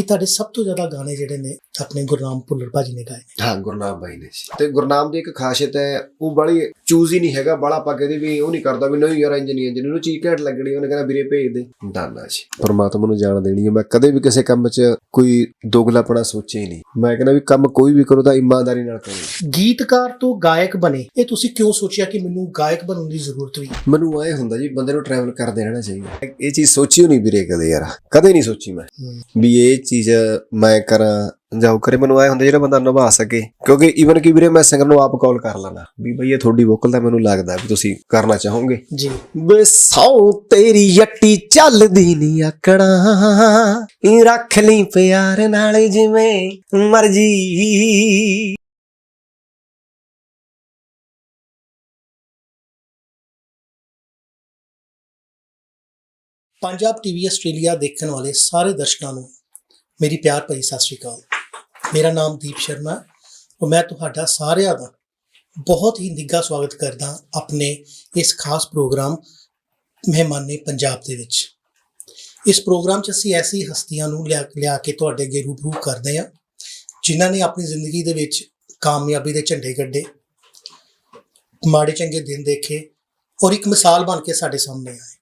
ਕਿ ਤੁਹਾਡੇ ਸਭ ਤੋਂ ਜ਼ਿਆਦਾ ਗਾਣੇ ਜਿਹੜੇ ਨੇ ਆਪਣੇ ਗੁਰਨਾਮ ਭੁੱਲਰ ਭਾਜੀ ਨੇ ਗਾਏ। ਹਾਂ ਗੁਰਨਾਮ ਬਾਈ ਨੇ। ਜੀ ਤੇ ਗੁਰਨਾਮ ਦੀ ਇੱਕ ਖਾਸੀਅਤ ਹੈ ਉਹ ਬੜੀ ਚੂਜ਼ ਹੀ ਨਹੀਂ ਹੈਗਾ ਬੜਾ ਆਪਾਂ ਕਹਦੇ ਵੀ ਉਹ ਨਹੀਂ ਕਰਦਾ ਵੀ ਨਹੀਂ ਯਾਰ ਇੰਜਨੀ ਇੰਜਨੀ ਨੂੰ ਚੀਜ਼ ਘੈਂਟ ਲੱਗਣੀ ਉਹਨੇ ਕਹਿੰਦਾ ਵੀਰੇ ਭੇਜ ਦੇ। ਦਾਨਾ ਜੀ। ਪਰਮਾਤਮਾ ਨੂੰ ਜਾਣ ਦੇਣੀ ਹੈ। ਮੈਂ ਕਦੇ ਵੀ ਕਿਸੇ ਕੰਮ 'ਚ ਕੋਈ ਦੋਗਲਾਪਣਾ ਸੋਚਿਆ ਹੀ ਨਹੀਂ। ਮੈਂ ਕਹਿੰਦਾ ਵੀ ਕੰਮ ਕੋਈ ਵੀ ਕਰੋ ਤਾਂ ਇਮਾਨਦਾਰੀ ਨਾਲ ਕਰੋ। ਗੀਤਕਾਰ ਤੋਂ ਗਾਇਕ ਬਣੇ ਇਹ ਤੁਸੀਂ ਕਿਉਂ ਸੋਚਿਆ ਕਿ ਮੈਨੂੰ ਗਾਇਕ ਬਣਨ ਦੀ ਜ਼ਰੂਰਤ ਵੀ? ਮੈਨੂੰ ਐ ਹੁੰਦਾ ਜੀ ਬੰਦੇ ਨੂੰ ਟਰੈਵਲ ਕਰਦੇ ਰਹਿਣਾ ਚਾਹੀਦਾ। ਇਹ ਚੀਜ਼ ਸੋਚੀ ਨਹੀਂ ਵੀਰੇ ਕਦੇ ਯਾਰ। ਕਦੇ ਨਹੀਂ ਸੋਚੀ ਮੈਂ। ਵੀ ਇਹ ਚੀਜ਼ ਮੈਂ ਕਰਾਂ ਜਾਂ ਉਹ ਕਰੇ ਮੈਨੂੰ ਐ ਹੁੰਦਾ ਜਿਹੜਾ ਬੰਦਾ ਨਿਭਾ ਸਕੇ। ਕਿਉਂਕਿ ਈਵਨ ਕਿ ਵੀਰੇ ਮੈਂ ਸਿੰਗਰ ਨੂੰ ਆਪ ਕਾਲ ਕਰ ਲੈਣਾ ਵੀ ਬਈ ਇਹ ਤੁਹਾਡੀ ਵੋਕਲ ਦਾ ਮੈਨੂੰ ਲੱਗਦਾ ਵੀ ਤੁਸੀਂ ਕਰਨਾ ਚਾਹੋਗੇ। ਜੀ। ਵੇ ਸੌ ਤੇਰੀ ਯੱਟੀ ਚੱਲਦੀ ਨਹੀਂ ਆਕੜਾ। ਇਹ ਰੱਖ ਲਈ ਪਿਆਰ ਨਾਲ ਜਿਵੇਂ ਮਰਜ਼ੀ। ਪੰਜਾਬ ਟੀਵੀ ਆਸਟ੍ਰੇਲੀਆ ਦੇਖਣ ਵਾਲੇ ਸਾਰੇ ਦਰਸ਼ਕਾਂ ਨੂੰ ਮੇਰੀ ਪਿਆਰ ਭਰੀ ਸਤਿ ਸ਼੍ਰੀ ਅਕਾਲ। ਮੇਰਾ ਨਾਮ ਦੀਪ ਸ਼ਰਮਾ ਔਰ ਮੈਂ ਤੁਹਾਡਾ ਸਾਰਿਆਂ ਦਾ ਬਹੁਤ ਹੀ ਨਿੱਘਾ ਸਵਾਗਤ ਕਰਦਾ ਆਪਣੇ ਇਸ ਖਾਸ ਪ੍ਰੋਗਰਾਮ ਮਹਿਮਾਨੇ ਪੰਜਾਬ ਦੇ ਵਿੱਚ। ਇਸ ਪ੍ਰੋਗਰਾਮ 'ਚ ਅਸੀਂ ਐਸੀ ਹਸਤੀਆਂ ਨੂੰ ਲਿਆ ਲਿਆ ਕੇ ਤੁਹਾਡੇ ਅੱਗੇ ਰੂਬਰੂ ਕਰਦੇ ਹਾਂ, ਜਿਨ੍ਹਾਂ ਨੇ ਆਪਣੀ ਜ਼ਿੰਦਗੀ ਦੇ ਵਿੱਚ ਕਾਮਯਾਬੀ ਦੇ ਝੰਡੇ ਗੱਡੇ ਮਾੜੇ ਚੰਗੇ ਦਿਨ ਦੇਖੇ ਔਰ ਇੱਕ ਮਿਸਾਲ ਬਣ ਕੇ ਸਾਡੇ ਸਾਹਮਣੇ ਆਏ।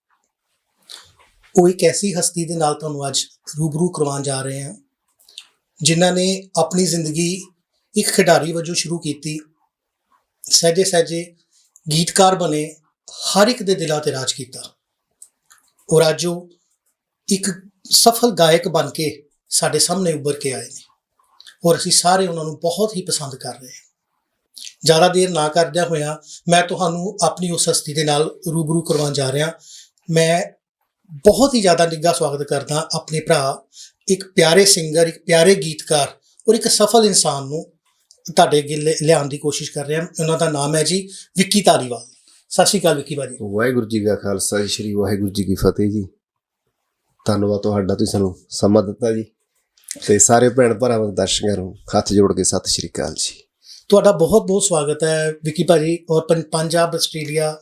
ਉਹ ਇੱਕ ਐਸੀ ਹਸਤੀ ਦੇ ਨਾਲ ਤੁਹਾਨੂੰ ਅੱਜ ਰੂਬਰੂ ਕਰਵਾਉਣ ਜਾ ਰਹੇ ਹਾਂ ਜਿਨ੍ਹਾਂ ਨੇ ਆਪਣੀ ਜ਼ਿੰਦਗੀ ਇੱਕ ਖਿਡਾਰੀ ਵਜੋਂ ਸ਼ੁਰੂ ਕੀਤੀ। ਸਹਿਜੇ ਸਹਿਜੇ ਗੀਤਕਾਰ ਬਣੇ, ਹਰ ਇੱਕ ਦੇ ਦਿਲਾਂ ਤੇ ਰਾਜ ਕੀਤਾ। ਔਰ ਅੱਜ ਉਹ ਇੱਕ ਸਫਲ ਗਾਇਕ ਬਣ ਕੇ ਸਾਡੇ ਸਾਹਮਣੇ ਉੱਭਰ ਕੇ ਆਏ ਨੇ ਔਰ ਅਸੀਂ ਸਾਰੇ ਉਹਨਾਂ ਨੂੰ ਬਹੁਤ ਹੀ ਪਸੰਦ ਕਰ ਰਹੇ ਹਾਂ। ਜ਼ਿਆਦਾ ਦੇਰ ਨਾ ਕਰਦਿਆਂ ਹੋਇਆ ਮੈਂ ਤੁਹਾਨੂੰ ਆਪਣੀ ਉਸ ਹਸਤੀ ਦੇ ਨਾਲ ਰੂਬਰੂ ਕਰਵਾਉਣ ਜਾ ਰਿਹਾ। ਮੈਂ ਬਹੁਤ ਹੀ ਜ਼ਿਆਦਾ ਨਿੱਘਾ ਸਵਾਗਤ ਕਰਦਾ ਆਪਣੇ ਭਰਾ ਇੱਕ ਪਿਆਰੇ ਸਿੰਗਰ ਇੱਕ ਪਿਆਰੇ ਗੀਤਕਾਰ ਔਰ ਇੱਕ ਸਫਲ ਇਨਸਾਨ ਨੂੰ ਤੁਹਾਡੇ ਅੱਗੇ ਲਿਆਉਣ ਦੀ ਕੋਸ਼ਿਸ਼ ਕਰ ਰਿਹਾ। ਉਹਨਾਂ ਦਾ ਨਾਮ ਹੈ ਜੀ ਵਿੱਕੀ ਧਾਲੀਵਾਲ ਸਤਿ ਸ਼੍ਰੀ ਅਕਾਲ ਵਿੱਕੀ ਬਾਜੀ ਵਾਹਿਗੁਰੂ ਜੀ ਕਾ ਖਾਲਸਾ ਜੀ ਸ੍ਰੀ ਵਾਹਿਗੁਰੂ ਜੀ ਕੀ ਫਤਿਹ ਜੀ। ਧੰਨਵਾਦ ਤੁਹਾਡਾ ਤੁਸੀਂ ਸਾਨੂੰ ਸਮਾਂ ਦਿੱਤਾ ਜੀ ਤੇ ਸਾਰੇ ਭੈਣ ਭਰਾਵਾਂ ਦੇ ਦਰਸ਼ਕਾਂ ਨੂੰ ਹੱਥ ਜੋੜ ਕੇ ਸਤਿ ਸ਼੍ਰੀ ਅਕਾਲ ਜੀ। ਤੁਹਾਡਾ ਬਹੁਤ ਬਹੁਤ ਸਵਾਗਤ ਹੈ ਵਿੱਕੀ ਭਾਜੀ ਔਰ ਪੰਜਾਬ ਆਸਟ੍ਰੇਲੀਆ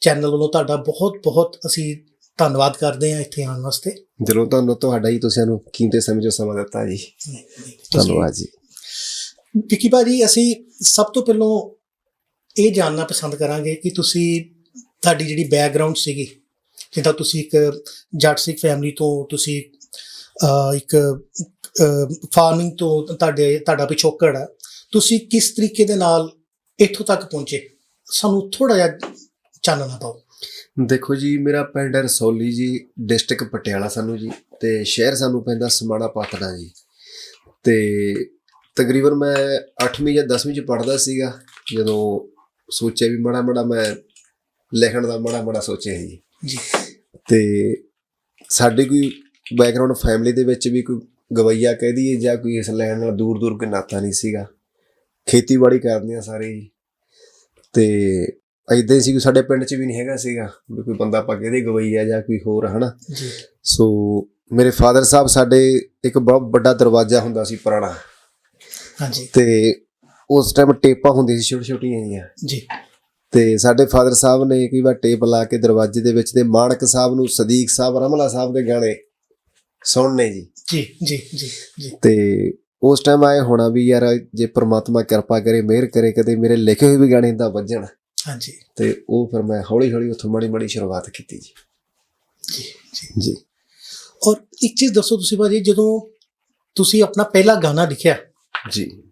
ਚੈਨਲ ਵੱਲੋਂ ਤੁਹਾਡਾ ਬਹੁਤ ਬਹੁਤ ਅਸੀਂ ਧੰਨਵਾਦ ਕਰਦੇ ਹਾਂ ਇੱਥੇ ਆਉਣ ਵਾਸਤੇ। ਦਿਲੋਂ ਤੁਹਾਨੂੰ ਤੁਹਾਡਾ ਹੀ ਤੁਸੀਂ ਸਾਨੂੰ ਕੀਮਤੀ ਸਮੇਂ ਚੋਂ ਸਮਾਂ ਦਿੱਤਾ ਜੀ। ਧੰਨਵਾਦ ਜੀ। ਵਿੱਕੀ ਭਾਜੀ ਅਸੀਂ ਸਭ ਤੋਂ ਪਹਿਲਾਂ ਇਹ ਜਾਣਨਾ ਪਸੰਦ ਕਰਾਂਗੇ ਕਿ ਤੁਸੀਂ ਤੁਹਾਡੀ ਜਿਹੜੀ ਬੈਕਗ੍ਰਾਉਂਡ ਸੀਗੀ ਜਿੱਦਾਂ ਤੁਸੀਂ ਇੱਕ ਜੱਟ ਸਿੱਖ ਫੈਮਿਲੀ ਤੋਂ ਤੁਸੀਂ ਇੱਕ ਫਾਰਮਿੰਗ ਤੋਂ ਤੁਹਾਡੇ ਤੁਹਾਡਾ ਪਿਛੋਕੜ ਹੈ ਤੁਸੀਂ ਕਿਸ ਤਰੀਕੇ ਦੇ ਨਾਲ ਇੱਥੋਂ ਤੱਕ ਪਹੁੰਚੇ? ਸਾਨੂੰ ਥੋੜਾ ਜਿਹਾ ਚਾਨਣਾ ਪਾਓ ਦੇਖੋ ਜੀ ਮੇਰਾ ਪਿੰਡ ਰਸੌਲੀ ਜੀ ਡਿਸਟ੍ਰਿਕਟ ਪਟਿਆਲਾ ਸਾਨੂੰ ਜੀ ਤੇ ਸ਼ਹਿਰ ਸਾਨੂੰ ਪੈਂਦਾ ਸਮਾਣਾ ਪਾਤੜਾ ਜੀ। ਤੇ ਤਕਰੀਬਨ ਮੈਂ 8ਵੀਂ ਜਾਂ 10ਵੀਂ ਚ ਪੜਦਾ ਸੀਗਾ ਜਦੋਂ ਸੋਚਿਆ ਵੀ ਮਾੜਾ ਮਾੜਾ ਮੈਂ ਲਿਖਣ ਦਾ ਮਾੜਾ ਮਾੜਾ ਸੋਚਿਆ ਜੀ ਜੀ। ਤੇ ਸਾਡੀ ਕੋਈ ਬੈਕਗ੍ਰਾਉਂਡ ਫੈਮਿਲੀ ਦੇ ਵਿੱਚ ਵੀ ਕੋਈ ਗਵਈਆ ਕਹਿ ਦਈਏ ਜਾਂ ਕੋਈ ਇਸ ਲਾਈਨ ਨਾਲ ਦੂਰ ਦੂਰ ਕੋਈ ਨਾਤਾ ਨਹੀਂ ਸੀਗਾ। ਖੇਤੀਬਾੜੀ ਕਰਦੇ ਆ ਸਾਰੇ ਹੀ ਤੇ ਐਦਾਂ ਹੀ ਸੀ ਕਿ ਸਾਡੇ ਪਿੰਡ 'ਚ ਵੀ ਨਹੀਂ ਹੈਗਾ ਸੀਗਾ ਵੀ ਕੋਈ ਬੰਦਾ ਆਪਾਂ ਕਹਦੇ ਗਵਈਆ ਜਾਂ ਕੋਈ ਹੋਰ ਹਨਾ? ਜੀ। ਸੋ ਮੇਰੇ ਫਾਦਰ ਸਾਹਿਬ ਸਾਡੇ ਇੱਕ ਬਹੁਤ ਵੱਡਾ ਦਰਵਾਜ਼ਾ ਹੁੰਦਾ ਸੀ ਪੁਰਾਣਾ। ਹਾਂਜੀ। ਤੇ ਉਸ ਟਾਈਮ ਟੇਪਾਂ ਹੁੰਦੀਆਂ ਸੀ ਛੋਟੀ ਛੋਟੀਆਂ ਜਿਹੀਆਂ। ਜੀ। ਤੇ ਸਾਡੇ ਫਾਦਰ ਸਾਹਿਬ ਨੇ ਕਈ ਵਾਰ ਟੇਪ ਲਾ ਕੇ ਦਰਵਾਜ਼ੇ ਦੇ ਵਿੱਚ ਤੇ ਮਾਨਕ ਸਾਹਿਬ ਨੂੰ ਸਦੀਕ ਸਾਹਿਬ ਰਮਲਾ ਸਾਹਿਬ ਦੇ ਗਾਣੇ ਸੁਣਨੇ ਜੀ। ਜੀ ਜੀ ਜੀ ਜੀ। ਤੇ ਉਸ ਟਾਈਮ ਆਏ ਹੋਣਾ ਵੀ ਯਾਰ ਜੇ ਪ੍ਰਮਾਤਮਾ ਕਿਰਪਾ ਕਰੇ ਮਿਹਰ ਕਰੇ ਕਦੇ ਮੇਰੇ ਲਿਖੇ ਹੋਏ ਵੀ ਗਾਣੇ ਦਾ ਵੱਜਣ। ਹਾਂਜੀ। ਤੇ ਉਹ ਫਿਰ ਮੈਂ ਹੌਲੀ ਹੌਲੀ ਉੱਥੋਂ ਮਾੜੀ ਮਾੜੀ ਸ਼ੁਰੂਆਤ ਕੀਤੀ ਜੀ। ਜੀ ਜੀ। ਔਰ ਇੱਕ ਚੀਜ਼ ਦੱਸੋ ਤੁਸੀਂ ਭਾਜੀ ਜਦੋਂ ਤੁਸੀਂ ਆਪਣਾ ਪਹਿਲਾ ਗਾਣਾ ਲਿਖਿਆ ਜੀ।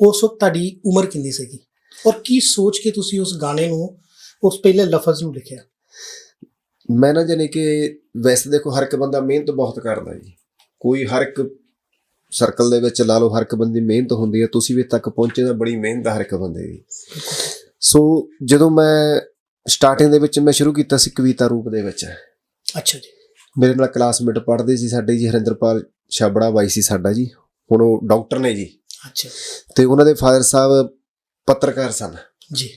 ਉਸ ਵਕਤ ਤੁਹਾਡੀ ਉਮਰ ਕਿੰਨੀ ਸੀਗੀ? ਔਰ ਕੀ ਸੋਚ ਕੇ ਤੁਸੀਂ ਉਸ ਗਾਣੇ ਨੂੰ ਉਸ ਪਹਿਲੇ ਲਫ਼ਜ਼ ਨੂੰ ਲਿਖਿਆ? ਮੈਂ ਨਾ ਜਾਣੀ ਕਿ ਵੈਸੇ ਦੇਖੋ ਹਰ ਇੱਕ ਬੰਦਾ ਮਿਹਨਤ ਬਹੁਤ ਕਰਦਾ ਜੀ। ਕੋਈ ਹਰ ਇੱਕ ਸਰਕਲ ਦੇ ਵਿੱਚ ਲਾ ਲਓ ਹਰ ਇੱਕ ਬੰਦੇ ਦੀ ਮਿਹਨਤ ਹੁੰਦੀ ਹੈ ਤੁਸੀਂ ਵੀ ਤੱਕ ਪਹੁੰਚੇ ਤਾਂ ਬੜੀ ਮਿਹਨਤ ਹਰ ਇੱਕ ਬੰਦੇ ਦੀ। ਸੋ ਜਦੋਂ ਮੈਂ ਸਟਾਰਟਿੰਗ ਦੇ ਵਿੱਚ ਮੈਂ ਸ਼ੁਰੂ ਕੀਤਾ ਸੀ ਕਵਿਤਾ ਰੂਪ ਦੇ ਵਿੱਚ। ਅੱਛਾ ਜੀ। ਮੇਰੇ ਨਾਲ ਕਲਾਸਮੇਟ ਪੜ੍ਹਦੇ ਸੀ ਸਾਡੇ ਜੀ ਹਰਿੰਦਰਪਾਲ ਛਾਬੜਾ ਬਾਈ ਸੀ ਸਾਡਾ ਜੀ ਹੁਣ ਉਹ ਡਾਕਟਰ ਨੇ ਜੀ। ਅੱਛਾ। ਤੇ ਉਹਨਾਂ ਦੇ ਫਾਦਰ ਸਾਹਿਬ ਪੱਤਰਕਾਰ ਸਨ। ਜੀ।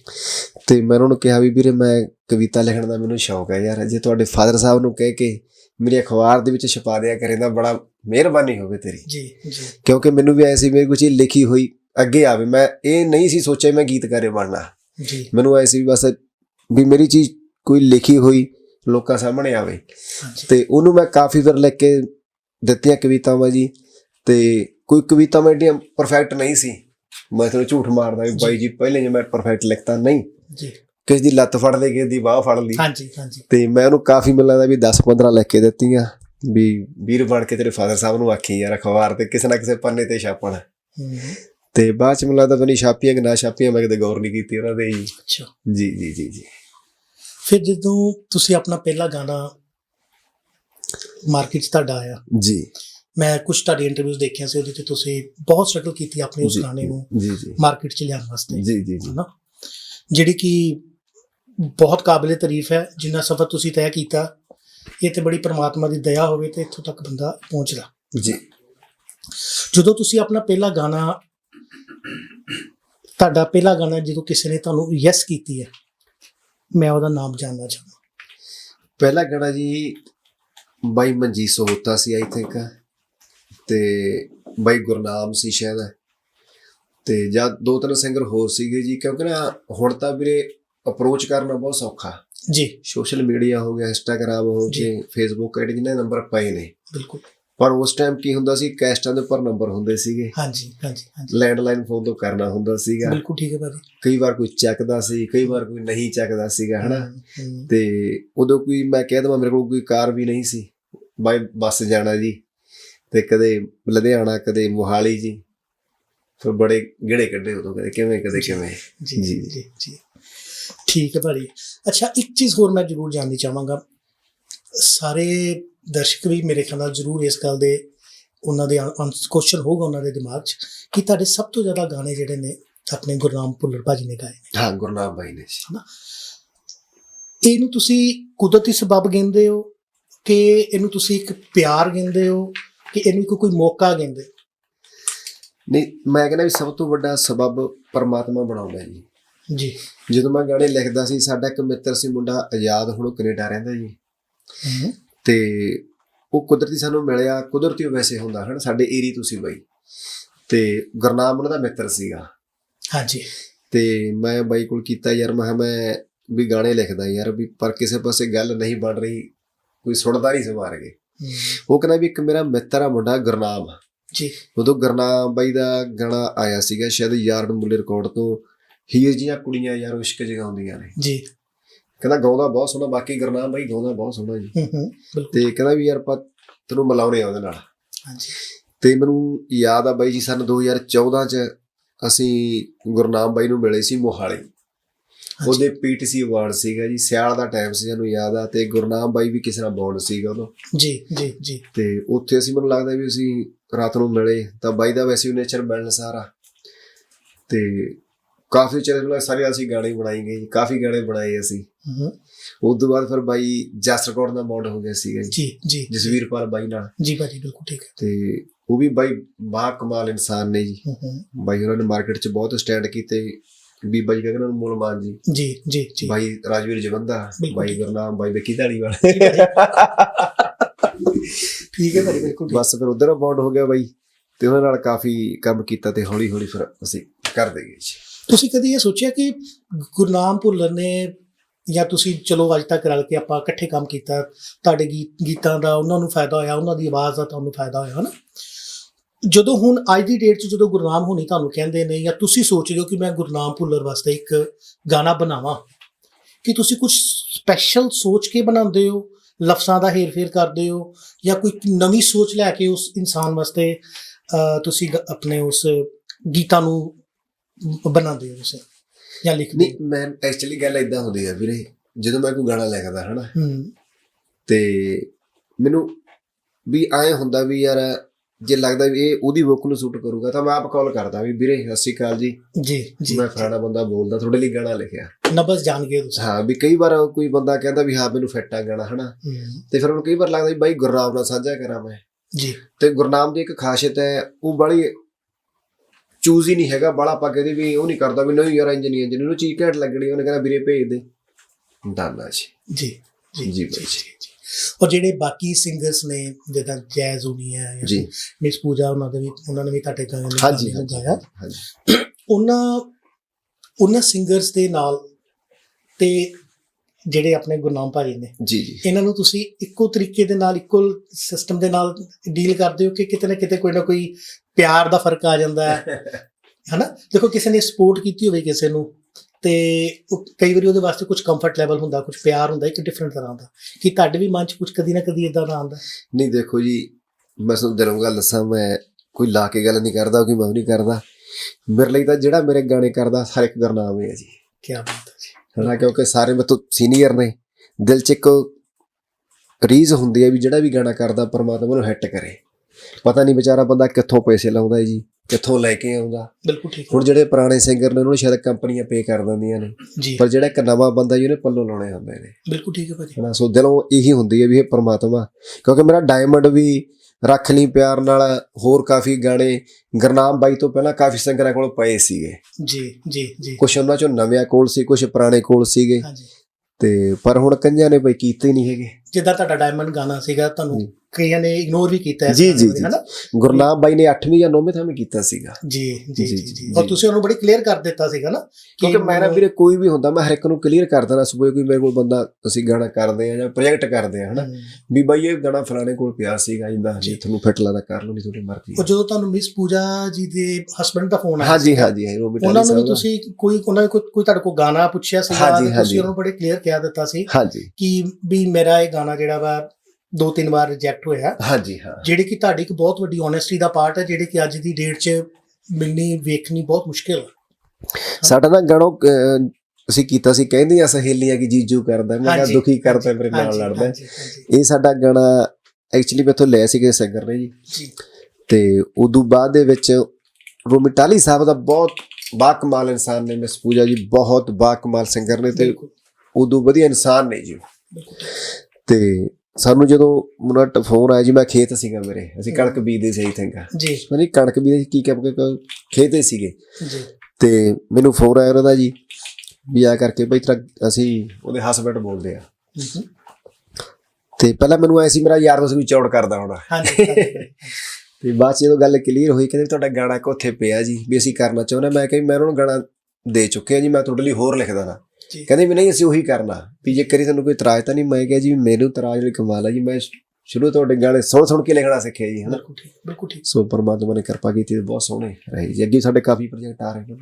ਤੇ ਮੈਂ ਉਹਨਾਂ ਨੂੰ ਕਿਹਾ ਵੀ ਵੀਰੇ ਮੈਂ ਕਵਿਤਾ ਲਿਖਣ ਦਾ ਮੈਨੂੰ ਸ਼ੌਕ ਹੈ ਯਾਰ ਜੇ ਤੁਹਾਡੇ ਫਾਦਰ ਸਾਹਿਬ ਨੂੰ ਕਹਿ ਕੇ ਮੇਰੇ ਅਖਬਾਰ ਦੇ ਵਿੱਚ ਛਪਾ ਦਿਆ ਕਰੇ ਤਾਂ ਬੜਾ ਮਿਹਰਬਾਨੀ ਹੋਵੇ ਤੇਰੀ। ਜੀ ਜੀ। ਕਿਉਂਕਿ ਮੈਨੂੰ ਵੀ ਐਸੀ ਮੇਰੀ ਕੁਝ ਲਿਖੀ ਹੋਈ ਅੱਗੇ ਆਵੇ। ਮੈਂ ਇਹ ਨਹੀਂ ਸੀ ਸੋਚਿਆ ਮੈਂ ਗੀਤਕਾਰੇ ਬਣਨਾ। ਜੀ। ਮੈਨੂੰ ਐਸੀ ਵੀ ਬਸ ਵੀ ਮੇਰੀ ਚੀਜ਼ ਕੋਈ ਲਿਖੀ ਹੋਈ ਲੋਕਾਂ ਸਾਹਮਣੇ ਆਵੇ। ਤੇ ਉਹਨੂੰ ਮੈਂ ਕਾਫੀ ਫਿਰ ਲਿਖ ਕੇ ਦਿੱਤੀਆਂ ਕਵਿਤਾਵਾਂ ਜੀ। ਤੇ ਕੋਈ ਕਵਿਤਾ ਮੈਂ ਏਡੀਆਂ ਪਰਫੈਕਟ ਨਹੀਂ ਸੀ। ਮੈਂ ਤੁਹਾਨੂੰ ਝੂਠ ਮਾਰਦਾ ਵੀ ਬਾਈ ਜੀ ਪਹਿਲੇ ਜੇ ਮੈਂ ਪਰਫੈਕਟ ਲਿਖਤਾ ਨਹੀਂ। ਜੀ। ਕਿਸੇ ਦੀ ਲੱਤ ਫੜ ਲਈ ਕਿਸੇ ਦੀ ਬਾਹ ਫੜ ਲਈ। ਹਾਂਜੀ ਹਾਂਜੀ। ਤੇ ਮੈਂ ਉਹਨੂੰ ਕਾਫੀ ਮੈਨੂੰ ਲੱਗਦਾ ਵੀ 10 15 ਲਿਖ ਕੇ ਦਿੱਤੀਆਂ। ਵੀ ਵੀਰ ਬਣ ਕੇ ਤੇਰੇ ਫਾਦਰ ਸਾਹਿਬ ਨੂੰ ਆਖੀ ਯਾਰ ਅਖਬਾਰ ਤੇ ਕਿਸੇ ਨਾ ਕਿਸੇ ਪੰਨੇ ਤੇ ਛਾਪਣ। ਤੇ ਬਾਅਦ ਚ ਮੈਨੂੰ ਲੱਗਦਾ ਬਣੀ ਛਾਪੀਆਂ ਕਿ ਨਾ ਛਾਪੀਆਂ ਮੈਂ ਕਦੇ ਗੌਰ ਨਹੀਂ ਕੀਤੀ ਉਹਨਾਂ ਦੇ ਜੀ ਅੱਛਾ। ਜੀ ਜੀ ਜੀ ਜੀ। ਫਿਰ ਜਦੋਂ ਤੁਸੀਂ ਆਪਣਾ ਪਹਿਲਾ ਗਾਣਾ ਮਾਰਕੀਟ 'ਚ ਤੁਹਾਡਾ ਆਇਆ ਜੀ। ਮੈਂ ਕੁਝ ਤੁਹਾਡੀ ਇੰਟਰਵਿਊਜ਼ ਦੇਖੀਆਂ ਸੀ ਉਹਦੇ ਤੇ ਤੁਸੀਂ ਬਹੁਤ ਸਟਰਗਲ ਕੀਤੀ ਆਪਣੇ ਉਸ ਗਾਣੇ ਨੂੰ ਜੀ ਜੀ। ਮਾਰਕੀਟ 'ਚ ਲਿਆਉਣ ਵਾਸਤੇ ਜੀ ਜੀ ਜੀ। ਜਿਹੜੀ ਕਿ ਬਹੁਤ ਕਾਬਿਲੇ ਤਾਰੀਫ ਹੈ ਜਿੰਨਾ ਸਫ਼ਰ ਤੁਸੀਂ ਤੈਅ ਕੀਤਾ ਇਹ ਤੇ ਬੜੀ ਪ੍ਰਮਾਤਮਾ ਦੀ ਦਇਆ ਹੋਵੇ ਤੇ ਇੱਥੋਂ ਤੱਕ ਬੰਦਾ ਪਹੁੰਚਦਾ ਜੀ। ਜਦੋਂ ਤੁਸੀਂ ਆਪਣਾ ਪਹਿਲਾ ਗਾਣਾ ਤੁਹਾਡਾ ਪਹਿਲਾ ਗਾਣਾ ਜਦੋਂ ਕਿਸੇ ਨੇ ਤੁਹਾਨੂੰ ਯੈਸ ਕੀਤੀ ਹੈ ਮੈਂ ਉਹਦਾ ਨਾਮ ਜਾਣਨਾ ਚਾਹੁੰਦਾ। ਪਹਿਲਾ ਗਾਣਾ ਜੀ ਬਾਈ ਮਨਜੀਤ ਸੋਹਤਾ ਸੀ ਆਈ ਥਿੰਕ ਤੇ ਬਾਈ ਗੁਰਨਾਮ ਸੀ ਸ਼ਾਇਦ। ਤੇ ਜਾਂ ਦੋ ਤਿੰਨ ਸਿੰਗਰ ਹੋਰ ਸੀਗੇ ਜੀ ਕਿਉਂਕਿ ਨਾ ਹੁਣ ਤਾਂ ਵੀਰੇ ਅਪਰੋਚ ਕਰਨਾ ਬਹੁਤ ਸੌਖਾ। ਜੀ। ਸੋਸ਼ਲ ਮੀਡੀਆ ਹੋ ਗਿਆ ਇੰਸਟਾਗ੍ਰam ਹੋ। ਗਏ ਫੇਸਬੁੱਕ ਜਿਹਨਾਂ ਦੇ ਨੰਬਰ ਪਏ ਨੇ। ਬਿਲਕੁਲ। ਪਰ ਉਸ ਟਾਈਮ ਕੀ ਹੁੰਦਾ ਸੀ ਕੈਸਟਾਂ ਦੇ ਉੱਪਰ ਨੰਬਰ ਹੁੰਦੇ ਸੀਗੇ। ਹਾਂਜੀ ਹਾਂਜੀ ਹਾਂਜੀ। ਲੈਂਡਲਾਈਨ ਫੋਨ ਤੋਂ ਕਰਨਾ ਹੁੰਦਾ ਸੀਗਾ। ਬਿਲਕੁਲ ਠੀਕ ਹੈ ਭਾਜੀ। ਕਈ ਵਾਰ ਕੋਈ ਚੱਕਦਾ ਸੀ ਕਈ ਵਾਰ ਕੋਈ ਨਹੀਂ ਚੱਕਦਾ ਸੀਗਾ ਹਨਾ? ਤੇ ਉਦੋਂ ਕੋਈ ਮੈਂ ਕਹਿ ਦਵਾਂ ਮੇਰੇ ਕੋਲ ਕੋਈ ਕਾਰ ਵੀ ਨਹੀਂ ਸੀ। ਬਾਈ ਬੱਸ ਜਾਣਾ ਜੀ ਤੇ ਕਦੇ ਲੁਧਿਆਣਾ ਕਦੇ ਮੋਹਾਲੀ ਜੀ। ਫਿਰ ਬੜੇ ਗੇੜੇ ਕੱਢੇ ਉਦੋਂ ਕਦੇ ਕਿਵੇਂ ਕਦੇ। ਕਿਵੇਂ। ਜੀ। ਜੀ ਜੀ। ਠੀਕ ਹੈ ਭਾਜੀ। ਅੱਛਾ ਇੱਕ ਚੀਜ਼ ਹੋਰ ਮੈਂ ਜ਼ਰੂਰ ਜਾਣਨੀ ਚਾਹਾਂਗਾ। ਸਾਰੇ ਦਰਸ਼ਕ ਵੀ ਮੇਰੇ ਖਿਆਲ ਨਾਲ ਜ਼ਰੂਰ ਇਸ ਗੱਲ ਦੇ ਉਹਨਾਂ ਦੇ ਕੁਐਸਚਨ ਹੋਊਗਾ ਉਹਨਾਂ ਦੇ ਦਿਮਾਗ 'ਚ ਕਿ ਤੁਹਾਡੇ ਸਭ ਤੋਂ ਜ਼ਿਆਦਾ ਗਾਣੇ ਜਿਹੜੇ ਨੇ ਆਪਣੇ ਗੁਰਨਾਮ ਭੁੱਲਰ ਭਾਜੀ ਨੇ ਗਾਏ ਨੇ। ਹਾਂ ਗੁਰਨਾਮ ਬਾਈ ਨੇ ਜੀ। ਇਹਨੂੰ ਤੁਸੀਂ ਕੁਦਰਤੀ ਸਬਬ ਗਿਣਦੇ ਹੋ ਕਿ ਇਹਨੂੰ ਤੁਸੀਂ ਇੱਕ ਪਿਆਰ ਗਿਣਦੇ ਹੋ ਕਿ ਇਹਨੂੰ ਕੋਈ ਮੌਕਾ ਹੋ? ਨਹੀਂ ਮੈਂ ਕਹਿੰਦਾ ਵੀ ਸਭ ਤੋਂ ਵੱਡਾ ਸਬਬ ਪਰਮਾਤਮਾ ਬਣਾਉਂਦਾ ਜੀ। ਜੀ। ਜਦੋਂ ਮੈਂ ਗਾਣੇ ਲਿਖਦਾ ਸੀ ਸਾਡਾ ਇੱਕ ਮਿੱਤਰ ਸੀ ਮੁੰਡਾ ਆਜ਼ਾਦ ਹੁਣ ਕੈਨੇਡਾ ਰਹਿੰਦਾ ਜੀ। ਤੇ ਉਹ ਕੁਦਰਤੀ ਸਾਨੂੰ ਮਿਲਿਆ ਕੁਦਰਤੀ ਉਹ ਵੈਸੇ ਹੁੰਦਾ ਹਨ ਸਾਡੇ ਏਰੀ ਤੁਸੀਂ ਬਾਈ। ਤੇ ਗੁਰਨਾਮ ਉਹਨਾਂ ਦਾ ਮਿੱਤਰ ਸੀਗਾ। ਹਾਂਜੀ। ਤੇ ਮੈਂ ਬਾਈ ਕੋਲ ਕੀਤਾ ਯਾਰ ਮੈਂ ਮੈਂ ਵੀ ਗਾਣੇ ਲਿਖਦਾ ਯਾਰ ਵੀ ਪਰ ਕਿਸੇ ਪਾਸੇ ਗੱਲ ਨਹੀਂ ਬਣ ਰਹੀ ਕੋਈ ਸੁਣਦਾ ਨਹੀਂ ਸਮਾਰ ਕੇ ਉਹ ਕਹਿੰਦਾ ਵੀ ਇੱਕ ਮੇਰਾ ਮਿੱਤਰ ਆ ਮੁੰਡਾ ਗੁਰਨਾਮ। ਜੀ। ਉਦੋਂ ਗੁਰਨਾਮ ਬਾਈ ਦਾ ਗਾਣਾ ਆਇਆ ਸੀਗਾ ਸ਼ਾਇਦ ਯਾਰ ਮੁੱਲੇ ਰਿਕਾਰਡ ਤੋਂ ਹੀਰ ਜੀਆਂ ਕੁੜੀਆਂ ਯਾਰ ਇਸ਼ਕ ਜਗਾਉਂਦੀਆਂ ਨੇ। ਜੀ। ਕਹਿੰਦਾ ਗਾਉਂਦਾ ਬਹੁਤ ਸੋਹਣਾ ਬਾਕੀ ਗੁਰਨਾਮ ਬਾਈ ਗਾਉਂਦਾ ਬਹੁਤ ਸੋਹਣਾ ਜੀ। ਤੇ ਕਹਿੰਦਾ ਵੀ ਯਾਰ ਆਪਾਂ ਤੈਨੂੰ ਮਿਲਾਉਣੇ ਆ ਉਹਦੇ ਨਾਲ। ਹਾਂਜੀ। ਤੇ ਮੈਨੂੰ ਯਾਦ ਆ ਬਾਈ ਜੀ ਸਨ 2014 ਚ ਅਸੀਂ ਗੁਰਨਾਮ ਬਾਈ ਨੂੰ ਮਿਲੇ ਸੀ ਮੋਹਾਲੀ। ਉਹਦੇ ਪੀਟੀਸੀ ਅਵਾਰਡ ਸੀਗਾ ਜੀ ਸਿਆਲ ਦਾ ਟਾਈਮ ਸੀ ਸਾਨੂੰ ਯਾਦ ਆ ਤੇ ਗੁਰਨਾਮ ਬਾਈ ਵੀ ਕਿਸੇ ਨਾਲ ਬੌਂਡ ਸੀਗਾ ਉਦੋਂ ਜੀ ਜੀ ਜੀ। ਤੇ ਉੱਥੇ ਅਸੀਂ ਮੈਨੂੰ ਲੱਗਦਾ ਵੀ ਅਸੀਂ ਰਾਤ ਨੂੰ ਮਿਲੇ ਤਾਂ ਬਾਈ ਦਾ ਵੈਸੇ ਨੇਚਰ ਮਿਲਣ ਸਾਰਾ। ਤੇ ਕਾਫੀ ਚਿਰ ਨਾਲ ਸਾਰੇ ਅਸੀਂ ਗਾਣੇ ਬਣਾਈ ਗਏ ਜੀ ਕਾਫੀ ਗਾਣੇ ਬਣਾਏ ਅਸੀਂ। ਉਸ ਤੋਂ ਬਾਅਦ ਫਿਰ ਬਾਈ ਜਸ ਰਿਕਾਰਡ ਦਾ ਬੌਂਡ ਹੋ ਗਿਆ ਸੀਗਾ ਜੀ। ਜੀ ਜਸਵੀਰਪਾਲ ਬਾਈ ਨਾਲ। ਜੀ ਭਾਜੀ ਬਿਲਕੁਲ ਠੀਕ ਹੈ। ਤੇ ਉਹ ਵੀ ਬਾਈ ਬਾ ਕਮਾਲ ਇਨਸਾਨ ਨੇ ਜੀ। ਬਾਈ ਉਹਨਾਂ ਨੇ ਮਾਰਕੀਟ 'ਚ ਬਹੁਤ ਸਟੈਂਡ ਕੀਤੇ। ਵੀ ਬਾਈ ਗਗਨ ਨੂੰ ਮੂਲ ਮਾਨ ਜੀ। ਜੀ ਜੀ ਜੀ। ਬਾਈ ਰਾਜਵੀਰ ਜਵੰਦਾ ਬਾਈ। ਗੁਰਨਾਮ ਬਾਈ ਵਿੱਕੀ ਢਾਲੀਵਾਲ ਠੀਕ ਹੈ ਭਾਜੀ ਬਿਲਕੁਲ। ਬਸ ਫਿਰ ਉਧਰ ਬੌਂਡ ਹੋ ਗਿਆ ਬਾਈ। ਤੇ ਉਹਨਾਂ ਨਾਲ ਕਾਫੀ ਕੰਮ ਕੀਤਾ ਤੇ ਹੌਲੀ ਹੌਲੀ ਫਿਰ ਅਸੀਂ ਕਰਦੇ ਗਏ ਜੀ। ਤੁਸੀਂ ਕਦੀ ਇਹ ਸੋਚਿਆ ਕਿ ਗੁਰਨਾਮ ਭੁੱਲਰ ਨੇ ਜਾਂ ਤੁਸੀਂ ਚਲੋ ਅੱਜ ਤੱਕ ਰਲ ਕੇ ਆਪਾਂ ਇਕੱਠੇ ਕੰਮ ਕੀਤਾ, ਤੁਹਾਡੇ ਗੀਤ, ਗੀਤਾਂ ਦਾ ਉਹਨਾਂ ਨੂੰ ਫਾਇਦਾ ਹੋਇਆ, ਉਹਨਾਂ ਦੀ ਆਵਾਜ਼ ਦਾ ਤੁਹਾਨੂੰ ਫਾਇਦਾ ਹੋਇਆ, ਹਨਾ? ਜਦੋਂ ਹੁਣ ਅੱਜ ਦੀ ਡੇਟ 'ਚ ਜਦੋਂ ਗੁਰਨਾਮ ਹੋਣੀ ਤੁਹਾਨੂੰ ਕਹਿੰਦੇ ਨੇ ਜਾਂ ਤੁਸੀਂ ਸੋਚ ਰਹੇ ਹੋ ਕਿ ਮੈਂ ਗੁਰਨਾਮ ਭੁੱਲਰ ਵਾਸਤੇ ਇੱਕ ਗਾਣਾ ਬਣਾਵਾਂ, ਕਿ ਤੁਸੀਂ ਕੁਝ ਸਪੈਸ਼ਲ ਸੋਚ ਕੇ ਬਣਾਉਂਦੇ ਹੋ? ਲਫ਼ਜ਼ਾਂ ਦਾ ਹੇਰ-ਫੇਰ ਕਰਦੇ ਹੋ ਜਾਂ ਕੋਈ ਨਵੀਂ ਸੋਚ ਲੈ ਕੇ ਉਸ ਇਨਸਾਨ ਵਾਸਤੇ ਤੁਸੀਂ ਗ- ਆਪਣੇ ਉਸ ਗੀਤਾਂ ਨੂੰ ਬਣਾਉਂਦੇ ਹੋ ਤੁਸੀਂ? ਜਾਂ ਲਿਖਦੇ ਨਹੀਂ ਮੈਂ ਐਕਚੁਅਲੀ ਗੱਲ ਇਦਾਂ ਹੁੰਦੀ ਆ ਵੀਰੇ ਜਦੋਂ ਮੈਂ ਕੋਈ ਗਾਣਾ ਲਿਖਦਾ ਹਨਾ? ਹੋ। ਤੇ ਮੈਨੂੰ ਵੀ ਐਂ ਹੁੰਦਾ ਵੀ ਯਾਰ ਜੇ ਲੱਗਦਾ ਵੀ ਇਹ ਉਹਦੀ ਵੋਕ ਨੂੰ ਸੂਟ ਕਰੂਗਾ ਤਾਂ ਮੈਂ ਆਪ ਕਾਲ ਕਰਦਾ ਵੀ ਵੀਰੇ ਸਤਿ ਸ਼੍ਰੀ ਅਕਾਲ ਜੀ। ਜੀ ਜੀ। ਮੈਂ ਫਲਾਣਾ ਬੰਦਾ ਬੋਲਦਾ ਤੁਹਾਡੇ ਲਈ ਗਾਣਾ ਲਿਖਿਆ। ਨਬਜ਼ ਜਾਣ ਗਏ ਤੁਸੀਂ। ਹਾਂ ਵੀ ਕਈ ਵਾਰ ਕੋਈ ਬੰਦਾ ਕਹਿੰਦਾ ਵੀ ਹਾਂ ਮੈਨੂੰ ਫਿੱਟ ਆ ਗਾਣਾ ਹਨਾ? ਹੂੰ, ਤੇ ਫਿਰ ਉਹਨੂੰ ਕਈ ਵਾਰ ਲੱਗਦਾ ਵੀ ਬਾਈ ਗੁਰਨਾਮ ਨਾਲ ਸਾਂਝਾ ਕਰਾਂ ਮੈਂ। ਜੀ। ਤੇ ਗੁਰਨਾਮ ਦੀ ਇੱਕ ਖਾਸੀਅਤ ਹੈ ਉਹ ਬੜੀ ਚੂਜ਼ ਹੀ ਨਹੀਂ ਹੈਗਾ ਬੜਾ ਆਪਾਂ ਕਹਦੇ ਵੀ ਉਹ ਨਹੀਂ ਕਰਦਾ ਵੀ ਨਹੀਂ ਯਾਰ ਇੰਜੀਨੀਅਰ ਇੰਜੀਨੀਅਰ ਨੂੰ ਚੀਜ਼ ਘੈਂਟ ਲੱਗਣੀ ਉਹਨੇ ਕਹਿੰਦਾ ਵੀਰੇ ਭੇਜ ਦੇ। ਦਾਨਾ ਜੀ। ਜੀ ਜੀ ਜੀ ਬਾਈ ਜੀ। ਔਰ ਜਿਹੜੇ ਬਾਕੀ ਸਿੰਗਰਸ ਨੇ ਜਿੱਦਾਂ ਜੈਜ਼ ਹੋਣੀ ਹੈ ਜਾਂ ਮਿਸ ਪੂਜਾ ਉਹਨਾਂ ਦੇ ਵੀ ਉਹਨਾਂ ਨੇ ਵੀ ਤੁਹਾਡੇ ਗਾਣੇ ਹਾਂਜੀ ਗਾਇਆ। ਹਾਂਜੀ। ਉਹਨਾਂ ਉਹਨਾਂ ਸਿੰਗਰਸ ਦੇ ਨਾਲ ਤੇ ਜਿਹੜੇ ਆਪਣੇ ਗੁਰਨਾਮ ਭਾਜੀ ਨੇ। ਜੀ ਜੀ। ਇਹਨਾਂ ਨੂੰ ਤੁਸੀਂ ਇੱਕੋ ਤਰੀਕੇ ਦੇ ਨਾਲ ਇੱਕੋ ਸਿਸਟਮ ਦੇ ਨਾਲ ਡੀਲ ਕਰਦੇ ਹੋ ਕਿ ਕਿਤੇ ਨਾ ਕਿਤੇ ਕੋਈ ਨਾ ਕੋਈ ਪਿਆਰ ਦਾ ਫ਼ਰਕ ਆ ਜਾਂਦਾ ਹੈ। ਹਨਾ? ਦੇਖੋ ਕਿਸੇ ਨੇ ਸਪੋਰਟ ਕੀਤੀ ਹੋਵੇ ਕਿਸੇ ਨੂੰ ਤੇ ਉਹ ਕਈ ਵਾਰੀ ਉਹਦੇ ਵਾਸਤੇ ਕੁਝ ਕੰਫਰਟ ਲੈਵਲ ਹੁੰਦਾ ਕੁਝ ਪਿਆਰ ਹੁੰਦਾ ਇੱਕ ਡਿਫਰੈਂਟ ਤਰ੍ਹਾਂ ਦਾ। ਕਿ ਤੁਹਾਡੇ ਵੀ ਮਨ 'ਚ ਕੁਝ ਕਦੀ ਨਾ ਕਦੀ ਇਦਾਂ ਦਾ ਆਉਂਦਾ ਨਹੀਂ ਦੇਖੋ ਜੀ ਮੈਂ ਤੁਹਾਨੂੰ ਦਿਲੋਂ ਗੱਲ ਦੱਸਾਂ ਮੈਂ ਕੋਈ ਲਾ ਕੇ ਗੱਲ ਨਹੀਂ ਕਰਦਾ ਕੋਈ ਮੈਂ ਨਹੀਂ ਕਰਦਾ। ਮੇਰੇ ਲਈ ਤਾਂ ਜਿਹੜਾ ਮੇਰੇ ਗਾਣੇ ਕਰਦਾ ਹਰ ਇੱਕ ਗੁਰਨਾਮ ਹੀ ਹੈ ਜੀ। ਕੀ ਬਾਤ ਹਨਾ ਕਿਉਂਕਿ ਸਾਰੇ ਮੇਰੇ ਤੋਂ ਸੀਨੀਅਰ ਨੇ ਦਿਲ 'ਚ ਇੱਕ ਰੀਜ਼ ਹੁੰਦੀ ਹੈ ਵੀ ਜਿਹੜਾ ਵੀ ਗਾਣਾ ਕਰਦਾ ਪਰਮਾਤਮਾ ਨੂੰ ਹਿੱਟ ਕਰੇ। ਪਤਾ ਨਹੀਂ ਵਿਚਾਰਾ ਬੰਦਾ ਕਿੱਥੋਂ ਪੈਸੇ ਲਾਉਂਦਾ ਹੈ ਜੀ ਕਿੱਥੋਂ ਲੈ ਕੇ ਆਉਂਦਾ। ਬਿਲਕੁਲ ਠੀਕ। ਹੁਣ ਜਿਹੜੇ ਪੁਰਾਣੇ ਸਿੰਗਰ ਨੇ ਉਹਨਾਂ ਨੂੰ ਸ਼ਾਇਦ ਕੰਪਨੀਆਂ ਪੇ ਕਰ ਦਿੰਦੀਆਂ ਨੇ। ਪਰ ਜਿਹੜਾ ਇੱਕ ਨਵਾਂ ਬੰਦਾ ਜੀ ਉਹਨੇ ਪੱਲੋਂ ਲਾਉਣੇ ਹੁੰਦੇ ਨੇ। ਬਿਲਕੁਲ ਠੀਕ ਹੈ ਭਾਜੀ। ਹਨਾ ਸੋ ਦਿਲੋਂ ਇਹੀ ਹੁੰਦੀ ਹੈ ਵੀ ਇਹ ਪਰਮਾਤਮਾ ਕਿਉਂਕਿ ਮੇਰਾ ਡਾਇਮੰਡ ਵੀ ਰੱਖ ਲਈ ਪਿਆਰ ਨਾਲ। ਹੋਰ ਕਾਫੀ ਗਾਣੇ ਗੁਰਨਾਮ ਬਾਈ ਤੋਂ ਪਹਿਲਾਂ ਕਾਫੀ ਸਿੰਗਰਾਂ ਕੋਲ ਪਏ ਸੀਗੇ। ਜੀ ਜੀ ਜੀ। ਕੁਝ ਉਹਨਾਂ ਚੋਂ ਨਵਿਆਂ ਕੋਲ ਸੀ ਕੁਝ ਪੁਰਾਣੇ ਕੋਲ ਸੀਗੇ। ਹਾਂਜੀ। ਤੇ ਪਰ ਹੁਣ ਕਈਆਂ ਨੇ ਬਈ ਕੀਤੇ ਨਹੀਂ ਹੈਗੇ। ਜਿੱਦਾਂ ਤੁਹਾਡਾ ਡਾਇਮੰਡ ਗਾਣਾ ਸੀਗਾ ਤੁਹਾਨੂੰ। ਕਈਆਂ ਨੇ ਇਗਨੋਰ ਵੀ ਕੀਤਾ ਹੈ ਜੀ, ਜੀ। ਹਨਾ ਗੁਰਨਾਮ ਬਾਈ ਨੇ 8ਵੀਂ ਜਾਂ 9ਵੀਂ ਥਾਂ ਕੀਤਾ ਸੀਗਾ ਜੀ ਜੀ ਜੀ, ਔਰ। ਤੁਸੀਂ ਉਹਨੂੰ ਬੜੀ ਕਲੀਅਰ ਕਰ ਦਿੱਤਾ ਸੀਗਾ ਨਾ ਕਿਉਂਕਿ ਮੈਂ ਨਾ ਵੀਰੇ ਕੋਈ ਵੀ ਹੁੰਦਾ ਮੈਂ ਹਰ ਇੱਕ ਨੂੰ ਕਲੀਅਰ ਕਰ ਦੇਣਾ ਸੁਬਹ ਕੋਈ ਮੇਰੇ ਕੋਲ ਬੰਦਾ ਅਸੀਂ ਗਾਣਾ ਕਰਦੇ ਆ ਜਾਂ ਪ੍ਰੋਜੈਕਟ ਕਰਦੇ ਆ ਹਨਾ। ਵੀ ਬਾਈ ਇਹ ਗਾਣਾ ਫਲਾਣੇ ਕੋਲ ਪਿਆ ਸੀਗਾ ਜਿੰਦਾ ਜੀ। ਤੁਹਾਨੂੰ ਫਿੱਟ ਲੱਗਦਾ ਕਰ ਲਓ ਨਹੀਂ ਤੁਹਾਡੀ ਮਰਜ਼ੀ ਉਹ ਜਦੋਂ ਤੁਹਾਨੂੰ ਮਿਸ ਪੂਜਾ ਜੀ ਦੇ ਹਸਬੰਡ ਦਾ ਫੋਨ ਆਇਆ ਹਾਂਜੀ ਹਾਂਜੀ ਉਹ ਉਹਨਾਂ ਨੂੰ। ਤੁਸੀਂ ਕੋਈ ਉਹਨਾਂ ਕੋਈ ਤੁਹਾਡੇ ਕੋਲ ਗਾਣਾ ਪੁੱਛਿਆ ਸੀਗਾ। ਤੁਸੀਂ ਉਹਨਾਂ ਬੜੇ ਕਲੀਅਰ ਕਹਿ ਦਿੱਤਾ ਸੀ ਕਿ ਵੀ ਮੇਰਾ ਇਹ ਗਾਣਾ ਜਿਹੜਾ ਵਾ ਦੋ ਤਿੰਨ ਵਾਰ ਰਿਜੈਕਟ ਹੋਇਆ। ਹਾਂਜੀ ਹਾਂ। ਜਿਹੜੀ ਕਿ ਤੁਹਾਡੀ ਇੱਕ ਬਹੁਤ ਵੱਡੀ ਓਨੈਸਟੀ ਦਾ ਪਾਰਟ ਹੈ ਜਿਹੜੀ ਕਿ ਅੱਜ ਦੀ ਡੇਟ 'ਚ ਮਿਲਣੀ ਵੇਖਣੀ ਬਹੁਤ ਮੁਸ਼ਕਿਲ ਹੈ ਸਾਡਾ ਨਾ ਗਾਣੋ ਅਸੀਂ ਕੀਤਾ ਸੀ ਕਹਿੰਦੀਆਂ ਸਹੇਲੀਆਂ ਕਿ ਜੀਜੂ ਕਰਦਾ ਮੈਂ ਕਿਹਾ ਦੁਖੀ ਕਰਦਾ ਮੇਰੇ ਨਾਲ ਲੜਦਾ। ਇਹ ਸਾਡਾ ਗਾਣਾ ਐਕਚੁਅਲੀ ਮੈਥੋਂ ਲਿਆ ਸੀਗੇ ਸਿੰਗਰ ਨੇ ਜੀ। ਤੇ ਉਦੋਂ ਬਾਅਦ ਦੇ ਵਿੱਚ ਰੋਮੀ ਟਾਲੀ ਸਾਹਿਬ ਦਾ ਬਹੁਤ ਬਾਕਮਾਲ ਇਨਸਾਨ ਨੇ ਮਿਸ ਪੂਜਾ ਜੀ ਬਹੁਤ ਬਾਕਮਾਲ ਸਿੰਗਰ ਨੇ ਤੇ ਉਦੋਂ ਵਧੀਆ ਇਨਸਾਨ ਨੇ ਜੀ ਤੇ ਸਾਨੂੰ ਜਦੋਂ ਮੁੰਡਾ ਫੋਨ ਆਇਆ ਜੀ ਮੈਂ ਖੇਤ ਸੀਗਾ ਮੇਰੇ। ਅਸੀਂ ਕਣਕ ਬੀਜਦੇ ਸੀ ਥਿੰਗਾ ਜੀ। ਨਹੀਂ ਕਣਕ ਬੀਜਦੇ ਕੀ ਕਹਿ ਕੇ ਖੇਤੇ ਸੀਗੇ। ਜੀ। ਤੇ ਮੈਨੂੰ ਫੋਨ ਆਇਆ ਉਹਦਾ ਜੀ ਵੀ ਆ ਕਰਕੇ ਬਈ ਤੇਰਾ ਅਸੀਂ ਉਹਦੇ ਹਸਬੰਡ ਬੋਲਦੇ ਆ। ਤੇ ਪਹਿਲਾਂ ਮੈਨੂੰ ਐ ਸੀ ਮੇਰਾ ਯਾਰ ਦੋਸਤ ਵੀ ਚੌੜ ਕਰਦਾ ਹੋਣਾ। ਹਾਂਜੀ ਤੇ ਬਾਅਦ ਚ ਜਦੋਂ ਗੱਲ ਕਲੀਅਰ ਹੋਈ ਕਹਿੰਦੇ ਤੁਹਾਡਾ ਗਾਣਾ ਕਿੱਥੇ ਪਿਆ ਜੀ ਵੀ ਅਸੀਂ ਕਰਨਾ ਚਾਹੁੰਦੇ ਮੈਂ ਕਿਹਾ ਮੈਂ ਉਹਨਾਂ ਨੂੰ ਗਾਣਾ ਦੇ ਚੁੱਕਿਆ ਜੀ ਮੈਂ ਤੁਹਾਡੇ ਲਈ ਹੋਰ ਲਿਖ ਦਾਂ ਜੀ ਕਹਿੰਦੇ ਵੀ ਨਹੀਂ ਅਸੀਂ ਉਹੀ ਕਰਨਾ। ਵੀ ਜੇ ਕਰੀ ਤੁਹਾਨੂੰ ਕੋਈ ਇਤਰਾਜ਼ ਤਾਂ ਨਹੀਂ ਮੈਂ ਕਿਹਾ ਜੀ ਮੈਨੂੰ ਇਤਰਾਜ਼ ਵਾਲੀ ਕਮਾਲ ਆ ਜੀ ਮੈਂ ਸ਼ੁਰੂ ਤੋਂ ਤੁਹਾਡੇ ਗਾਣੇ ਸੁਣ ਸੁਣ ਕੇ ਲਿਖਣਾ ਸਿੱਖਿਆ ਜੀ ਹਨਾ। ਬਿਲਕੁਲ ਠੀਕ ਬਿਲਕੁਲ ਠੀਕ। ਸੋ ਪਰਮਾਤਮਾ ਨੇ ਕਿਰਪਾ ਕੀਤੀ ਤੇ ਬਹੁਤ ਸੋਹਣੇ ਰਹੇ ਜੀ। ਅੱਗੇ ਸਾਡੇ ਕਾਫੀ ਪ੍ਰੋਜੈਕਟ ਆ ਰਹੇ ਨੇ।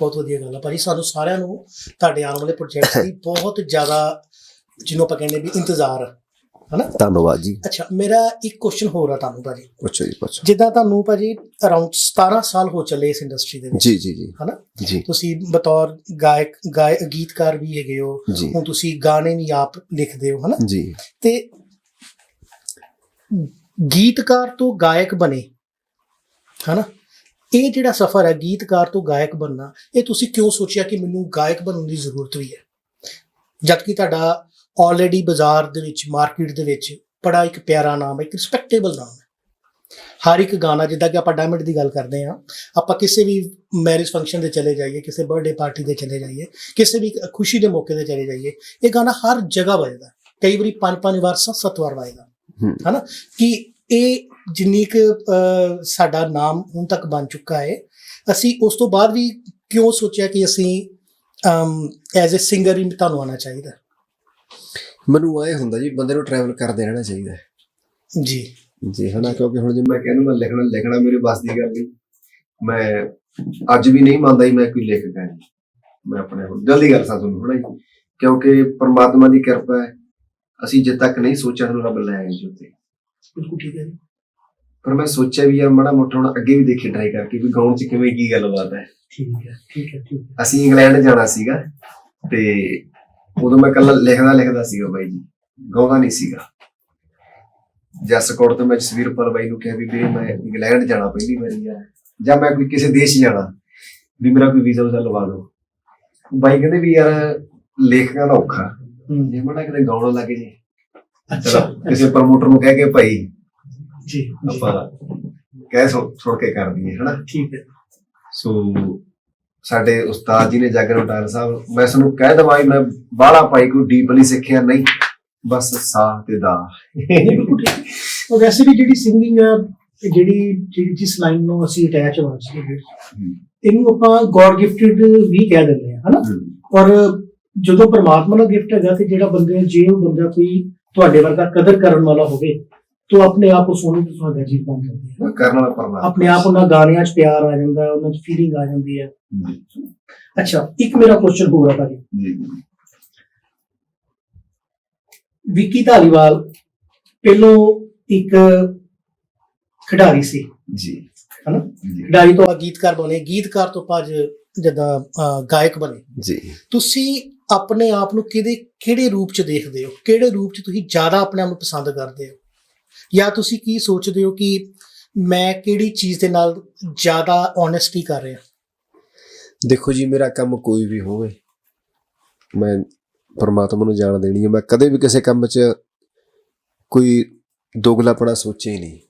ਬਹੁਤ ਵਧੀਆ ਗੱਲ ਹੈ ਭਾਜੀ ਸਾਨੂੰ ਸਾਰਿਆਂ ਨੂੰ ਤੁਹਾਡੇ ਆਉਣ ਵਾਲੇ ਪ੍ਰੋਜੈਕਟ ਦੀ ਬਹੁਤ ਜ਼ਿਆਦਾ ਜਿਹਨੂੰ ਆਪਾਂ ਕਹਿੰਦੇ ਵੀ ਇੰਤਜ਼ਾਰ ਹੈ ਹਨਾ? ਧੰਨਵਾਦ ਜੀ। ਅੱਛਾ ਮੇਰਾ ਇੱਕ ਕੁਐਸਚਨ ਹੋਰ ਆ ਤੁਹਾਨੂੰ ਭਾਜੀ। ਪੁੱਛੋ ਜੀ ਪੁੱਛੋ। ਜਿੱਦਾਂ ਤੁਹਾਨੂੰ ਭਾਜੀ ਅਰਾਊਂਡ 17 ਸਾਲ ਹੋ ਚੱਲੇ ਇਸ ਇੰਡਸਟਰੀ ਦੇ ਵਿੱਚ। ਜੀ ਜੀ ਜੀ। ਹਨਾ? ਜੀ। ਤੁਸੀਂ ਬਤੌਰ ਗਾਇਕ ਗਾਇ ਗੀਤਕਾਰ ਵੀ ਹੈਗੇ ਹੋ। ਹੁਣ ਤੁਸੀਂ ਗਾਣੇ ਵੀ ਆਪ ਲਿਖਦੇ ਹੋ ਹਨਾ? ਜੀ। ਤੇ ਗੀਤਕਾਰ ਤੋਂ ਗਾਇਕ ਬਣੇ ਹਨਾ? ਇਹ ਜਿਹੜਾ ਸਫ਼ਰ ਹੈ ਗੀਤਕਾਰ ਤੋਂ ਗਾਇਕ ਬਣਨਾ ਇਹ ਤੁਸੀਂ ਕਿਉਂ ਸੋਚਿਆ ਕਿ ਮੈਨੂੰ ਗਾਇਕ ਬਣਨ ਦੀ ਜ਼ਰੂਰਤ ਵੀ ਹੈ? ਜਦ ਕਿ ਤੁਹਾਡਾ ਆਲਰੇਡੀ ਬਾਜ਼ਾਰ ਦੇ ਵਿੱਚ ਮਾਰਕੀਟ ਦੇ ਵਿੱਚ ਬੜਾ ਇੱਕ ਪਿਆਰਾ ਨਾਮ ਹੈ ਇੱਕ ਰਿਸਪੈਕਟੇਬਲ ਨਾਮ ਹੈ। ਹਰ ਇੱਕ ਗਾਣਾ ਜਿੱਦਾਂ ਕਿ ਆਪਾਂ ਡਾਇਮੰਡ ਦੀ ਗੱਲ ਕਰਦੇ ਹਾਂ ਆਪਾਂ ਕਿਸੇ ਵੀ ਮੈਰਿਜ ਫੰਕਸ਼ਨ ਤੇ ਚਲੇ ਜਾਈਏ ਕਿਸੇ ਬਰਥਡੇ ਪਾਰਟੀ ਤੇ ਚਲੇ ਜਾਈਏ ਕਿਸੇ ਵੀ ਖੁਸ਼ੀ ਦੇ ਮੌਕੇ ਤੇ ਚਲੇ ਜਾਈਏ ਇਹ ਗਾਣਾ ਹਰ ਜਗ੍ਹਾ ਵੱਜਦਾ। ਕਈ ਵਾਰੀ ਪੰਜ ਪੰਜ ਵਾਰ ਸੱਤ ਸੱਤ ਵਾਰ ਵੱਜਦਾ। ਹਨਾ? ਕਿ ਇਹ ਜਿੰਨੀ ਕੁ ਸਾਡਾ ਨਾਮ ਹੁਣ ਤੱਕ ਬਣ ਚੁੱਕਾ ਹੈ ਅਸੀਂ ਉਸ ਤੋਂ ਬਾਅਦ ਵੀ ਕਿਉਂ ਸੋਚਿਆ ਕਿ ਅਸੀਂ ਐਜ਼ ਅ ਸਿੰਗਰ ਹੀ ਤੁਹਾਨੂੰ ਆਉਣਾ ਚਾਹੀਦਾ? ਮੈਨੂੰ ਇਹ ਹੁੰਦਾ ਜੀ ਬੰਦੇ ਨੂੰ ਟਰੈਵਲ ਕਰਦੇ ਰਹਿਣਾ ਚਾਹੀਦਾ ਹੈ। ਜੀ। ਜੀ ਹਨਾ ਕਿਉਂਕਿ ਹੁਣ ਜੇ ਮੈਂ ਕਹਿੰਦਾ ਮੈਂ ਲਿਖਣਾ ਲਿਖਣਾ ਮੇਰੇ ਬਸ ਦੀ ਗੱਲ ਨਹੀਂ। ਮੈਂ ਅੱਜ ਵੀ ਨਹੀਂ ਮੰਨਦਾ ਹੀ ਮੈਂ ਕੋਈ ਲੇਖਕ ਹਾਂ ਜੀ। ਮੈਂ ਆਪਣੇ ਹੁਣ ਜਲਦੀ ਗੱਲ ਸਾਂ ਤੁਹਾਨੂੰ ਹਨਾ ਜੀ। ਕਿਉਂਕਿ ਪ੍ਰਮਾਤਮਾ ਦੀ ਕਿਰਪਾ ਹੈ। ਅਸੀਂ ਜਿੱਦ ਤੱਕ ਨਹੀਂ ਸੋਚਿਆ ਸਾਨੂੰ ਰੱਬ ਲੈ ਆਏ ਜੀ ਉੱਤੇ ਬਿਲਕੁਲ ਠੀਕ ਹੈ ਜੀ। ਪਰ ਮੈਂ ਸੋਚਿਆ ਵੀ ਯਾਰ ਮਾੜਾ ਮੋਟਾ ਹੁਣ ਅੱਗੇ ਵੀ ਦੇਖੀ ਟਰਾਈ ਕਰਕੇ ਵੀ ਗਾਉਣ ਚ ਕਿਵੇਂ ਕੀ ਗੱਲਬਾਤ ਹੈ। ਠੀਕ ਹੈ ਠੀਕ ਹੈ ਠੀਕ ਹੈ। ਅਸੀਂ ਇੰਗਲੈਂਡ ਜਾਣਾ ਸੀਗਾ ਤੇ ਉਦੋਂ ਮੈਂ ਕੱਲਾ ਲਿਖਦਾ ਲਿਖਦਾ ਸੀਗਾ ਬਾਈ ਜੀ। ਗਾਉਂਦਾ ਨਹੀਂ ਸੀਗਾ। ਜਸਕੋਟ ਤੋਂ ਮੈਂ ਜਸਵੀਰਪਾਲ ਬਾਈ ਨੂੰ ਕਿਹਾ ਵੀ ਵੀਰੇ ਮੈਂ ਇੰਗਲੈਂਡ ਜਾਣਾ ਪਹਿਲੀ ਵਾਰੀ ਆ। ਜਾਂ ਮੈਂ ਕੋਈ ਕਿਸੇ ਦੇਸ਼ ਜਾਣਾ ਵੀ ਮੇਰਾ ਕੋਈ ਵੀਜ਼ਾ ਉਜ਼ਾ ਲਵਾ ਦਿਓ ਬਾਈ ਕਹਿੰਦੇ ਵੀ ਯਾਰ ਲੇਖਕਾਂ ਦਾ ਔਖਾ। ਜੇ ਮੜਾ ਕਿਤੇ ਗਾਉਣ ਲੱਗੇ ਜੀ। ਅੱਛਾ। ਕਿਸੇ ਪ੍ਰਮੋਟਰ ਨੂੰ ਕਹਿ ਕੇ ਭਾਈ ਜੀ ਆਪਾਂ ਕਹਿ ਸੁਣ ਕੇ ਕਰ ਦਈਏ ਹਨਾ? ਠੀਕ ਹੈ। ਸੋ ਸਾਡੇ ਉਸਤਾਦ ਜੀ ਨੇ ਜਾਗਰ ਮਟਾਲ ਸਾਹਿਬ ਮੈਂ ਤੁਹਾਨੂੰ ਕਹਿ ਦਵਾਂ ਵੀ ਮੈਂ ਬਾਹਲਾ ਭਾਈ ਕੋਈ ਡੀਪਲੀ ਸਿੱਖਿਆ ਨਹੀਂ। ਬਸ ਸਾ ਤੇ ਦਾ। ਉਹ ਵੈਸੇ ਵੀ ਜਿਹੜੀ ਸਿੰਗਿੰਗ ਹੈ ਜਿਹੜੀ ਜਿਹੜੀ ਜਿਸ ਲਾਈਨ ਨੂੰ ਅਸੀਂ ਅਟੈਚ ਹੋਣਾ ਸੀ ਇਹਨੂੰ ਆਪਾਂ ਗੋਡ ਗਿਫਟਡ ਵੀ ਕਹਿ ਦਿੰਦੇ ਹਾਂ ਹਨਾ? ਔਰ ਜਦੋਂ ਪਰਮਾਤਮਾ ਦਾ ਗਿਫਟ ਹੈਗਾ ਤੇ ਜਿਹੜਾ ਬੰਦੇ ਜੇ ਉਹ ਬੰਦਾ ਕੋਈ ਤੁਹਾਡੇ ਵਰਗਾ ਕਦਰ ਕਰਨ ਵਾਲਾ ਹੋਵੇ ਤਾਂ ਆਪਣੇ ਆਪ ਉਹ ਸੋਹਣੀ ਤੇ ਸੁਹਾਗਾ ਜੀਵ ਬਣ ਜਾਂਦੀ ਹੈ ਕਰਨ ਵਾਲਾ ਪਰਮਾਤਮਾ। ਆਪਣੇ ਆਪ ਉਹਨਾਂ ਗਾਣਿਆਂ 'ਚ ਪਿਆਰ ਆ ਜਾਂਦਾ ਹੈ ਉਹਨਾਂ 'ਚ ਫੀਲਿੰਗ ਆ ਜਾਂਦੀ ਹੈ। ਅੱਛਾ ਇੱਕ ਮੇਰਾ ਕੁਐਸਚਨ ਹੋਰ ਆ ਭਾਜੀ। ਜੀ। ਵਿੱਕੀ ਧਾਲੀਵਾਲ ਪਹਿਲੋਂ ਇੱਕ ਖਿਡਾਰੀ ਸੀ। ਜੀ। ਹਨਾ? ਖਿਡਾਰੀ ਤੋਂ ਬਾਅਦ ਗੀਤਕਾਰ ਬਣੇ ਗੀਤਕਾਰ ਤੋਂ ਬਾਅਦ ਜਦਾਂ ਗਾਇਕ ਬਣੇ। ਜੀ। ਤੁਸੀਂ ਆਪਣੇ ਆਪ ਨੂੰ ਕਿਹਦੇ ਕਿਹੜੇ ਰੂਪ 'ਚ ਦੇਖਦੇ ਹੋ? ਕਿਹੜੇ ਰੂਪ 'ਚ ਤੁਸੀਂ ਜ਼ਿਆਦਾ ਆਪਣੇ ਆਪ ਨੂੰ ਪਸੰਦ ਕਰਦੇ ਹੋ? ਜਾਂ ਤੁਸੀਂ ਕੀ ਸੋਚਦੇ ਹੋ ਕਿ ਮੈਂ ਕਿਹੜੀ ਚੀਜ਼ ਦੇ ਨਾਲ ਜ਼ਿਆਦਾ ਓਨੈਸਟੀ ਕਰ ਰਿਹਾ? ਦੇਖੋ ਜੀ ਮੇਰਾ ਕੰਮ ਕੋਈ ਵੀ ਹੋਵੇ ਮੈਂ ਪਰਮਾਤਮਾ ਨੂੰ ਜਾਣ ਦੇਣੀ ਹੈ। ਮੈਂ ਕਦੇ ਵੀ ਕਿਸੇ ਕੰਮ 'ਚ ਕੋਈ ਦੋਗਲਾਪਣਾ ਸੋਚਿਆ ਹੀ ਨਹੀਂ।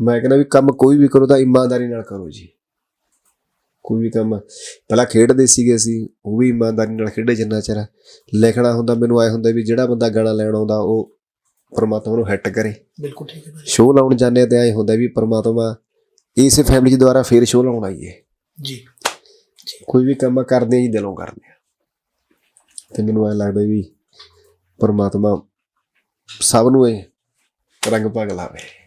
ਮੈਂ ਕਹਿੰਦਾ ਵੀ ਕੰਮ ਕੋਈ ਵੀ ਕਰੋ ਤਾਂ ਇਮਾਨਦਾਰੀ ਨਾਲ ਕਰੋ ਜੀ। ਕੋਈ ਵੀ ਕੰਮ ਪਹਿਲਾਂ ਖੇਡਦੇ ਸੀਗੇ ਅਸੀਂ ਉਹ ਵੀ ਇਮਾਨਦਾਰੀ ਨਾਲ ਖੇਡੇ ਜਿੰਨਾ ਚਿਰ। ਲਿਖਣਾ ਹੁੰਦਾ ਮੈਨੂੰ ਆਏ ਹੁੰਦਾ ਵੀ ਜਿਹੜਾ ਬੰਦਾ ਗਾਣਾ ਲੈਣ ਆਉਂਦਾ ਉਹ ਪਰਮਾਤਮਾ ਨੂੰ ਹਿੱਟ ਕਰੇ। ਬਿਲਕੁਲ ਠੀਕ ਹੈ ਭਾਜੀ। ਸ਼ੋਅ ਲਾਉਣ ਜਾਂਦੇ ਆ ਤੇ ਐ ਹੁੰਦਾ ਵੀ ਪਰਮਾਤਮਾ ਇਸੇ ਫੈਮਿਲੀ ਦੁਆਰਾ ਫੇਰ ਸ਼ੋਅ ਲਾਉਣ ਆਈਏ ਜੀ। ਕੋਈ ਵੀ ਕੰਮ ਕਰਦੇ ਆ ਜੀ ਦਿਲੋਂ ਕਰਦੇ ਆ। ਤੇ ਮੈਨੂੰ ਐ ਲੱਗਦਾ ਵੀ ਪਰਮਾਤਮਾ ਸਭ ਨੂੰ ਇਹ ਰੰਗ ਭਾਗ ਲਾਵੇ।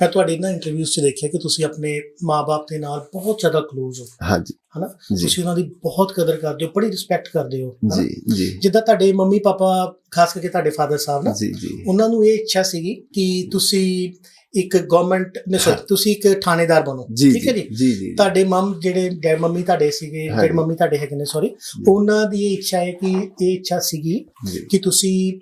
ਮੈਂ ਤੁਹਾਡੇ ਨਾ ਇੰਟਰਵਿਊਜ਼ 'ਚ ਦੇਖਿਆ ਕਿ ਤੁਸੀਂ ਆਪਣੇ ਮਾਪੇ ਦੇ ਨਾਲ ਬਹੁਤ ਜ਼ਿਆਦਾ ক্লোਜ਼ ਹੋ। ਹਾਂਜੀ। ਹਨਾ? ਤੁਸੀਂ ਉਹਨਾਂ ਦੀ ਬਹੁਤ ਕਦਰ ਕਰਦੇ ਹੋ ਬੜੀ ਰਿਸਪੈਕਟ ਕਰਦੇ ਹੋ? ਜੀ ਜੀ। ਜਿੱਦਾਂ ਤੁਹਾਡੇ ਮੰਮੀ ਪਾਪਾ ਖਾਸ ਕਰਕੇ ਤੁਹਾਡੇ ਫਾਦਰ ਸਾਹਿਬ ਨਾ ਜੀ ਜੀ। ਉਹਨਾਂ ਨੂੰ ਇਹ ਇੱਛਾ ਸੀਗੀ ਕਿ ਤੁਸੀਂ ਇੱਕ ਗਵਰਨਮੈਂਟ ਨੇ। ਤੁਸੀਂ ਇੱਕ ਥਾਣੇਦਾਰ ਬਣੋ ਠੀਕ ਹੈ ਜੀ ਤੁਹਾਡੇ ਮਮ ਜਿਹੜੇ ਡੈਡ ਮੰਮੀ ਤੁਹਾਡੇ ਸੀਗੇ। ਜਿਹੜੇ ਮੰਮੀ ਤੁਹਾਡੇ ਹੈਗੇ ਨੇ ਸੌਰੀ ਉਹਨਾਂ ਦੀ ਇਹ ਇੱਛਾ ਹੈ ਕਿ ਇਹ ਇੱਛਾ ਸੀਗੀ ਕਿ ਤੁਸੀਂ